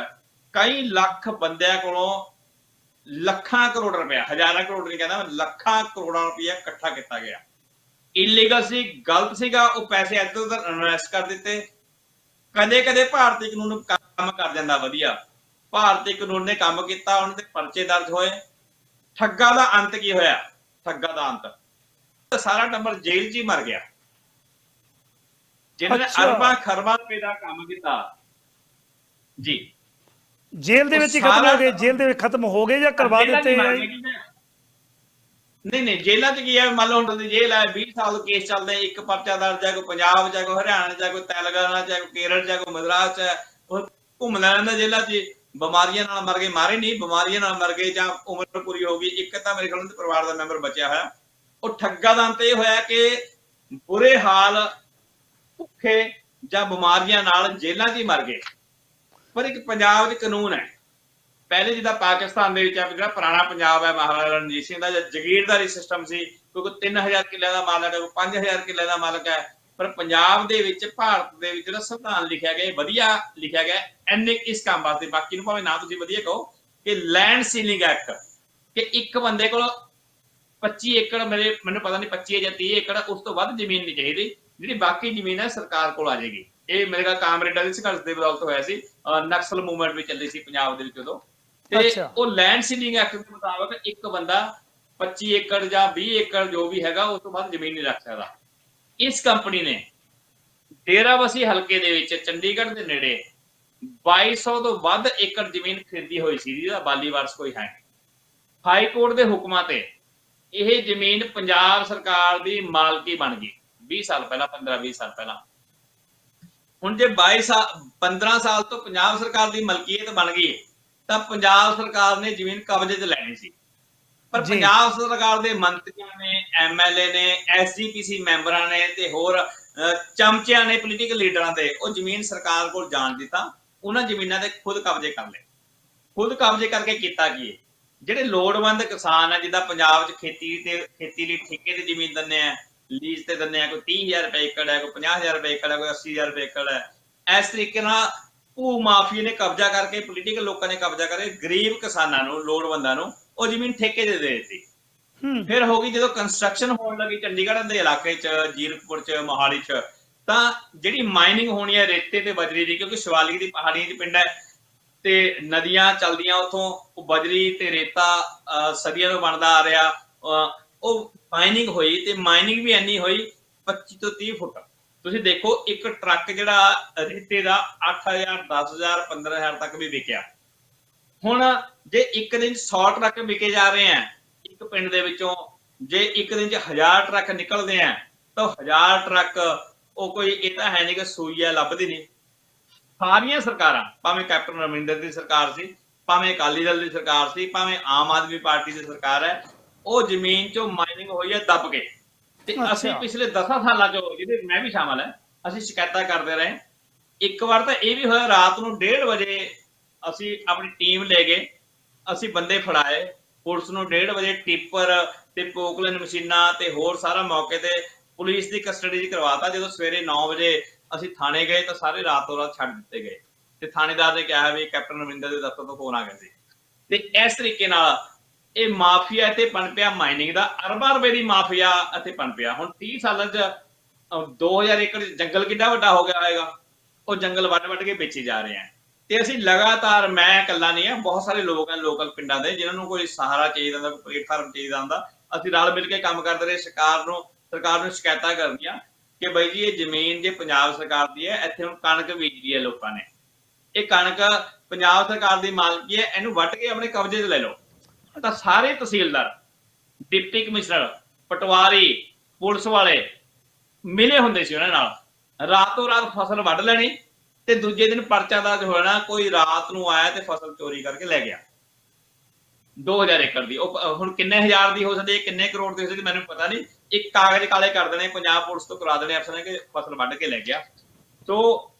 ਕਈ ਲੱਖ ਬੰਦਿਆਂ ਕੋਲੋਂ ਲੱਖਾਂ ਕਰੋੜ ਰੁਪਇਆ ਹਜ਼ਾਰਾਂ ਕਰੋੜ ਨਹੀਂ ਕਹਿੰਦਾ ਲੱਖਾਂ ਕਰੋੜਾਂ ਰੁਪਇਆ ਇਕੱਠਾ ਕੀਤਾ ਗਿਆ। ਇਲੀਗਲ ਸੀ ਗਲਤ ਸੀਗਾ ਉਹ ਪੈਸੇ ਇੱਧਰ ਉੱਧਰ ਇਨਵੈਸਟ ਕਰ ਦਿੱਤੇ। ਕਦੇ ਕਦੇ ਭਾਰਤੀ ਕਾਨੂੰਨ ਕੰਮ ਕਰ ਜਾਂਦਾ ਵਧੀਆ। ਭਾਰਤੀ ਕਾਨੂੰਨ ਨੇ ਕੰਮ ਕੀਤਾ ਉਹਨਾਂ ਤੇ ਪਰਚੇ ਦਰਜ ਹੋਏ। ਠੱਗਾ ਦਾ ਅੰਤ ਕੀ ਹੋਇਆ? ਠੱਗਾ ਦਾ ਅੰਤ। ਸਾਰਾ ਟੱਬਰ ਜੇਲ੍ਹ 'ਚ ਹੀ ਮਰ ਗਿਆ। ਜਿਨ੍ਹਾਂ ਨੇ। ਅਰਬਾਂ ਖਰਬਾਂ ਰੁਪਏ ਦਾ ਕੰਮ ਕੀਤਾ। ਜੀ। ਜੇਲ੍ਹ ਦੇ ਵਿੱਚ ਹੀ ਖਤਮ ਹੋ ਗਏ ਜੇਲ੍ਹ ਦੇ ਵਿੱਚ ਖਤਮ ਹੋ ਗਏ ਜਾਂ ਕਰਵਾ ਦਿੱਤੇ ਜੀ। ਨਹੀਂ ਨਹੀਂ ਜੇਲ੍ਹਾਂ 'ਚ ਕੀ ਹੈ? ਮੰਨ ਲਓ ਹੁਣ ਦੀ ਜੇਲ੍ਹ ਹੈ 20 ਸਾਲ ਕੇਸ ਚੱਲਦੇ ਇੱਕ ਪਰਚਾ ਦਰਜ ਹੈ ਕੋਈ ਪੰਜਾਬ ਹੈ ਕੋਈ ਹਰਿਆਣਾ ਹੈ ਕੋਈ ਤੇਲੰਗਾਨਾ ਹੈ ਕੋਈ ਕੇਰਲ ਹੈ ਕੋਈ ਮਦਰਾਸ ਹੈ ਉਹ ਘੁੰਮਦਾ ਰਹਿੰਦਾ ਜੇਲ੍ਹਾਂ 'ਚ ਬਿਮਾਰੀਆਂ ਨਾਲ ਮਰ ਗਏ ਮਾਰੇ ਨਹੀਂ ਬਿਮਾਰੀਆਂ ਨਾਲ ਮਰ ਗਏ ਜਾਂ ਉਮਰ ਪੂਰੀ ਹੋ ਗਈ ਇੱਕ ਤਾਂ ਮੇਰੇ ਖਿਆਲ ਨਾਲ ਪਰਿਵਾਰ ਦਾ ਮੈਂਬਰ ਬਚਿਆ ਹੋਇਆ। ਉਹ ਠੱਗਾ ਦਾ ਅੰਤ ਇਹ ਹੋਇਆ ਕਿ ਬੁਰੇ ਹਾਲ ਭੁੱਖੇ ਜਾਂ ਬਿਮਾਰੀਆਂ ਨਾਲ ਜੇਲ੍ਹਾਂ 'ਚ ਹੀ ਮਰ ਗਏ। ਪਰ ਇੱਕ ਪੰਜਾਬ ਦੇ ਕਾਨੂੰਨ ਹੈ। ਪਹਿਲੇ ਜਿੱਦਾਂ ਪਾਕਿਸਤਾਨ ਦੇ ਵਿੱਚ ਆ, ਜਿਹੜਾ ਪੁਰਾਣਾ ਪੰਜਾਬ ਹੈ, ਮਹਾਰਾਜਾ ਰਣਜੀਤ ਸਿੰਘ ਦਾ, ਜਾਂ ਜਾਗੀਰਦਾਰੀ ਸਿਸਟਮ ਸੀ ਕੋਈ ਕੋਈ 3000 ਕਿੱਲੇ ਦਾ ਮਾਲਕ ਹੈ ਕੋਈ 5000 ਕਿੱਲੇ ਦਾ ਮਾਲਕ ਹੈ। ਪਰ ਪੰਜਾਬ ਦੇ ਵਿੱਚ, ਭਾਰਤ ਦੇ ਵਿੱਚ ਜਿਹੜਾ ਸੰਵਿਧਾਨ ਲਿਖਿਆ ਗਿਆ, ਇਹ ਵਧੀਆ ਲਿਖਿਆ ਗਿਆ ਐਨੇ ਇਸ ਕੰਮ ਵਾਸਤੇ। ਬਾਕੀ ਨੂੰ ਭਾਵੇਂ ਨਾ ਤੁਸੀਂ ਵਧੀਆ ਕਹੋ ਕਿ ਲੈਂਡ ਸੀਲਿੰਗ ਐਕਟ ਕਿ ਇੱਕ ਬੰਦੇ ਕੋਲ 25 ਏਕੜ, ਮੇਰੇ ਮੈਨੂੰ ਪਤਾ ਨਹੀਂ 25 ਜਾਂ 30 ਏਕੜ, ਉਸ ਤੋਂ ਵੱਧ ਜ਼ਮੀਨ ਨਹੀਂ ਚਾਹੀਦੀ। ਜਿਹੜੀ ਬਾਕੀ ਜ਼ਮੀਨ ਹੈ, ਸਰਕਾਰ ਕੋਲ ਆ ਜਾਏਗੀ। ਇਹ ਮੇਰੇ ਕੋਲ ਕਾਮਰੇਡਾਂ ਦੇ ਸੰਘਰਸ਼ ਦੇ ਬਦੌਲਤ ਹੋਇਆ ਸੀ ਨਕਸਲ ਮੂਵਮੈਂਟ ਵੀ ਚੱਲੀ ਸੀ ਪੰਜਾਬ ਦੇ ਵਿੱਚ ਉਦੋਂ ਤੇ। ਉਹ ਲੈਂਡ ਸੀਲਿੰਗ ਐਕਟ ਦੇ ਮੁਤਾਬਕ ਇੱਕ ਬੰਦਾ 25 ਏਕੜ ਜਾਂ 20 ਏਕੜ ਜੋ ਵੀ ਹੈਗਾ ਉਸ ਤੋਂ ਵੱਧ ਜ਼ਮੀਨ ਨਹੀਂ ਰੱਖ ਸਕਦਾ ਇਸ ਕੰਪਨੀ ਨੇ ਡੇਰਾਬੱਸੀ ਹਲਕੇ ਦੇ ਵਿੱਚ ਚੰਡੀਗੜ੍ਹ ਦੇ ਨੇੜੇ 2200 ਤੋਂ ਵੱਧ ਏਕੜ ਜ਼ਮੀਨ ਖਰੀਦੀ ਹੋਈ ਸੀ ਜਿਹਦਾ ਬਾਲੀ ਵਾਰਸ ਕੋਈ ਹੈ। ਹਾਈ ਕੋਰਟ ਦੇ ਹੁਕਮਾਂ ਤੇ ਇਹ ਜ਼ਮੀਨ ਪੰਜਾਬ ਸਰਕਾਰ ਦੀ ਮਾਲਕੀ ਬਣ ਗਈ 20 ਸਾਲ ਪਹਿਲਾਂ 15 20 ਸਾਲ ਪਹਿਲਾਂ ਹੁਣ ਜੇ 22 ਸਾਲ 15 ਸਾਲ ਤੋਂ ਪੰਜਾਬ ਸਰਕਾਰ ਦੀ ਮਲਕੀਅਤ ਬਣ ਗਈ ਤਾਂ ਪੰਜਾਬ ਸਰਕਾਰ ਨੇ ਜ਼ਮੀਨ ਕਬਜ਼ੇ 'ਚ ਲੈਣੀ ਸੀ ਪਰ। ਪੰਜਾਬ ਸਰਕਾਰ ਦੇ ਮੰਤਰੀਆਂ ਨੇ ਐਮਐਲਏ ਨੇ ਐਸਜੀਪੀਸੀ ਮੈਂਬਰਾਂ ਨੇ ਤੇ ਹੋਰ ਚਮਚਿਆਂ ਨੇ ਪੋਲੀਟੀਕਲ ਲੀਡਰਾਂ ਦੇ ਉਹ ਜ਼ਮੀਨ ਸਰਕਾਰ ਕੋਲ ਜਾਣ ਦਿੱਤਾ ਉਹਨਾਂ ਜ਼ਮੀਨਾਂ ਤੇ ਖੁਦ ਕਬਜ਼ੇ ਕਰ ਲਏ ਖੁਦ ਕਬਜ਼ੇ ਕਰਕੇ ਕੀਤਾ ਕੀ? ਜਿਹੜੇ ਲੋੜਵੰਦ ਕਿਸਾਨ ਆ ਜਿੱਦਾਂ ਪੰਜਾਬ 'ਚ ਖੇਤੀ ਤੇ ਖੇਤੀ ਲਈ ਠੇਕੇ ਤੇ ਜ਼ਮੀਨ ਦਿੰਦੇ ਆ ਲੀਜ਼ ਤੇ ਦਿੰਦੇ ਆ ਕੋਈ 30000 ਰੁਪਏ ਏਕੜ ਹੈ ਕੋਈ 50000 ਰੁਪਏ ਏਕੜ ਹੈ ਕੋਈ 80000 ਰੁਪਏ ਏਕੜ ਹੈ। ਇਸ ਤਰੀਕੇ ਨਾਲ ਭੂ ਮਾਫੀਆ ਨੇ ਕਬਜ਼ਾ ਕਰਕੇ ਪੋਲੀਟੀਕਲ ਲੋਕਾਂ ਨੇ ਕਬਜ਼ਾ ਕਰਕੇ ਗਰੀਬ ਕਿਸਾਨਾਂ ਨੂੰ ਲੋੜਵੰਦਾਂ ਨੂੰ ਉਹ ਜ਼ਮੀਨ ਠੇਕੇ ਦੇ ਦਿੱਤੀ। ਫਿਰ ਹੋ ਗਈ ਜਦੋਂ ਕੰਸਟਰਕਸ਼ਨ ਹੋਣ ਲੱਗੀ ਚੰਡੀਗੜ੍ਹ ਦੇ ਇਲਾਕੇ 'ਚ ਜੀਰਕਪੁਰ 'ਚ ਮੋਹਾਲੀ 'ਚ ਤਾਂ ਜਿਹੜੀ ਮਾਈਨਿੰਗ ਹੋਣੀ ਹੈ ਰੇਤੇ ਤੇ ਬਜਰੀ ਦੀ ਕਿਉਂਕਿ ਸ਼ਿਵਾਲਿਕ ਦੀ ਪਹਾੜੀਆਂ 'ਚ ਪਿੰਡ ਹੈ ਤੇ ਨਦੀਆਂ ਚੱਲਦੀਆਂ ਉਥੋਂ ਉਹ ਬਜਰੀ ਤੇ ਰੇਤਾ ਸਦੀਆਂ ਤੋਂ ਬਣਦਾ ਆ ਰਿਹਾ ਉਹ ਮਾਈਨਿੰਗ ਹੋਈ ਤੇ ਮਾਈਨਿੰਗ ਵੀ ਇੰਨੀ ਹੋਈ 25 ਤੋਂ 30 ਫੁੱਟ। ਤੁਸੀਂ ਦੇਖੋ, ਇੱਕ ਟਰੱਕ ਜਿਹੜਾ ਰੇਤੇ ਦਾ 8000 10000 15000 ਤੱਕ ਵੀ ਵਿਕਿਆ। ਹੁਣ ਜੇ ਇੱਕ ਦਿਨ 100 ਟਰੱਕ ਵਿਕੇ ਜਾ ਰਹੇ ਆ, ਇੱਕ ਪਿੰਡ ਦੇ ਵਿੱਚੋਂ ਜੇ ਇੱਕ ਦਿਨ 'ਚ 1000 ਟਰੱਕ ਨਿਕਲਦੇ ਆ, ਤਾਂ 1000 ਟਰੱਕ ਉਹ ਕੋਈ, ਇਹ ਤਾਂ ਹੈ ਨਹੀਂ ਕਿ ਸੂਈ ਆ, ਲੱਭਦੀ ਨਹੀਂ। ਸਾਰੀਆਂ ਸਰਕਾਰਾਂ, ਭਾਵੇਂ ਕੈਪਟਨ ਅਮਰਿੰਦਰ ਦੀ ਸਰਕਾਰ ਸੀ, ਭਾਵੇਂ ਅਕਾਲੀ ਦਲ ਦੀ ਸਰਕਾਰ ਸੀ, ਭਾਵੇਂ ਆਮ ਆਦਮੀ ਪਾਰਟੀ ਦੀ ਸਰਕਾਰ ਹੈ ਉਹ ਜ਼ਮੀਨ 'ਚੋਂ ਮਾਈਨਿੰਗ ਹੋਈ ਹੈ ਦੱਬ ਕੇ। ਤੇ ਅਸੀਂ। ਪਿਛਲੇ 10 ਸਾਲਾਂ 'ਚ ਜਿਹਦੇ ਮੈਂ ਵੀ ਸ਼ਾਮਲ ਹੈ ਅਸੀਂ ਸ਼ਿਕਾਇਤਾਂ ਕਰਦੇ ਰਹੇ। ਇੱਕ ਵਾਰ ਤਾਂ ਇਹ ਵੀ ਹੋਇਆ ਰਾਤ ਨੂੰ 1:30 ਵਜੇ ਅਸੀਂ ਆਪਣੀ ਟੀਮ ਲੈ ਗਏ। ਅਸੀਂ ਬੰਦੇ ਫੜਾਏ। ਪੁਲਿਸ ਨੂੰ 1:30 ਵਜੇ ਟਿੱਪਰ ਤੇ ਪੋਕਲਨ ਮਸ਼ੀਨਾਂ ਤੇ ਹੋਰ ਸਾਰਾ ਮੌਕੇ ਤੇ ਪੁਲਿਸ ਦੀ ਕਸਟਡੀ 'ਚ ਕਰਵਾਤਾ। ਜਦੋਂ ਸਵੇਰੇ 9 ਵਜੇ ਅਸੀਂ ਥਾਣੇ ਗਏ ਤਾਂ ਸਾਰੇ ਰਾਤੋਂ ਰਾਤ ਛੱਡ ਦਿੱਤੇ ਗਏ। ਤੇ ਥਾਣੇਦਾਰ ਨੇ ਕਿਹਾ ਵੀ ਕੈਪਟਨ ਅਮਰਿੰਦਰ ਦੇ ਦਫ਼ਤਰ ਤੋਂ ਫੋਨ ਆ ਗਿਆ ਸੀ। ਤੇ ਇਸ ਤਰੀਕੇ ਨਾਲ ਇਹ ਮਾਫੀਆ ਤੇ ਪਨਪਿਆ ਮਾਈਨਿੰਗ ਦਾ ਅਰਬਾਂ ਰੁਪਏ ਦੀ ਮਾਫੀਆ ਅਤੇ ਪਨਪਿਆ ਹੁਣ 30 ਸਾਲਾਂ 'ਚ ਅਹ, 2000 ਏਕੜ ਜੰਗਲ ਕਿੱਡਾ ਵੱਡਾ ਹੋ ਗਿਆ ਹੋਏਗਾ? ਉਹ ਜੰਗਲ ਵੱਢ ਵੱਢ ਕੇ ਵੇਚੇ ਜਾ ਰਹੇ ਆ। ਤੇ ਅਸੀਂ ਲਗਾਤਾਰ ਮੈਂ ਇਕੱਲਾ ਨਹੀਂ ਆ ਬਹੁਤ ਸਾਰੇ ਲੋਕ ਆ ਲੋਕਲ ਪਿੰਡਾਂ ਦੇ ਜਿਨ੍ਹਾਂ ਨੂੰ ਕੋਈ ਸਹਾਰਾ ਚਾਹੀਦਾ ਹੁੰਦਾ ਕੋਈ ਪਲੇਟਫਾਰਮ ਚਾਹੀਦਾ ਹੁੰਦਾ ਅਸੀਂ ਰਲ ਮਿਲ ਕੇ ਕੰਮ ਕਰਦੇ ਰਹੇ ਸਰਕਾਰ ਨੂੰ ਸਰਕਾਰ ਨੂੰ ਸ਼ਿਕਾਇਤਾਂ ਕਰਦੀਆਂ ਕਿ ਬਾਈ ਜੀ ਇਹ ਜ਼ਮੀਨ ਜੇ ਪੰਜਾਬ ਸਰਕਾਰ ਦੀ ਹੈ ਇੱਥੇ ਹੁਣ ਕਣਕ ਬੀਜਦੀ ਹੈ ਲੋਕਾਂ ਨੇ। ਇਹ ਕਣਕ ਪੰਜਾਬ ਸਰਕਾਰ ਦੀ ਮਾਲਕੀ ਹੈ ਇਹਨੂੰ ਵੱਢ ਕੇ ਆਪਣੇ ਕਬਜ਼ੇ 'ਚ ਲੈ ਲਓ। ਤਾਂ ਸਾਰੇ tehsildar, deputy commissioner, patwari, police ਵਾਲੇ ਮਿਲੇ ਹੁੰਦੇ ਸੀ ਉਹਨਾਂ ਨਾਲ। ਰਾਤੋਂ ਰਾਤ ਫਸਲ ਵੱਢ ਲੈਣੀ ਤੇ ਦੂਜੇ ਦਿਨ ਪਰਚਾ ਦਰਜ ਹੋਣਾ ਕੋਈ ਰਾਤ ਨੂੰ ਆਇਆ ਤੇ ਫਸਲ ਚੋਰੀ ਕਰਕੇ ਲੈ ਗਿਆ। 2000 ਏਕੜ ਦੀ। ਉਹ ਹੁਣ ਕਿੰਨੇ ਹਜ਼ਾਰ ਦੀ ਹੋ ਸਕਦੀ ਹੈ, ਕਿੰਨੇ ਕਰੋੜ ਦੀ ਹੋ ਸਕਦੀ ਮੈਨੂੰ ਪਤਾ ਨਹੀਂ। ਇੱਕ ਕਾਗਜ਼ ਕਾਲੇ ਕਰ ਦੇਣੇ, ਪੰਜਾਬ ਪੁਲਿਸ ਤੋਂ ਕਰਾ ਦੇਣੇ ਅਫਸਰ ਨੇ ਕਿ ਫਸਲ ਵੱਢ ਕੇ ਲੈ ਗਿਆ। ਸੋ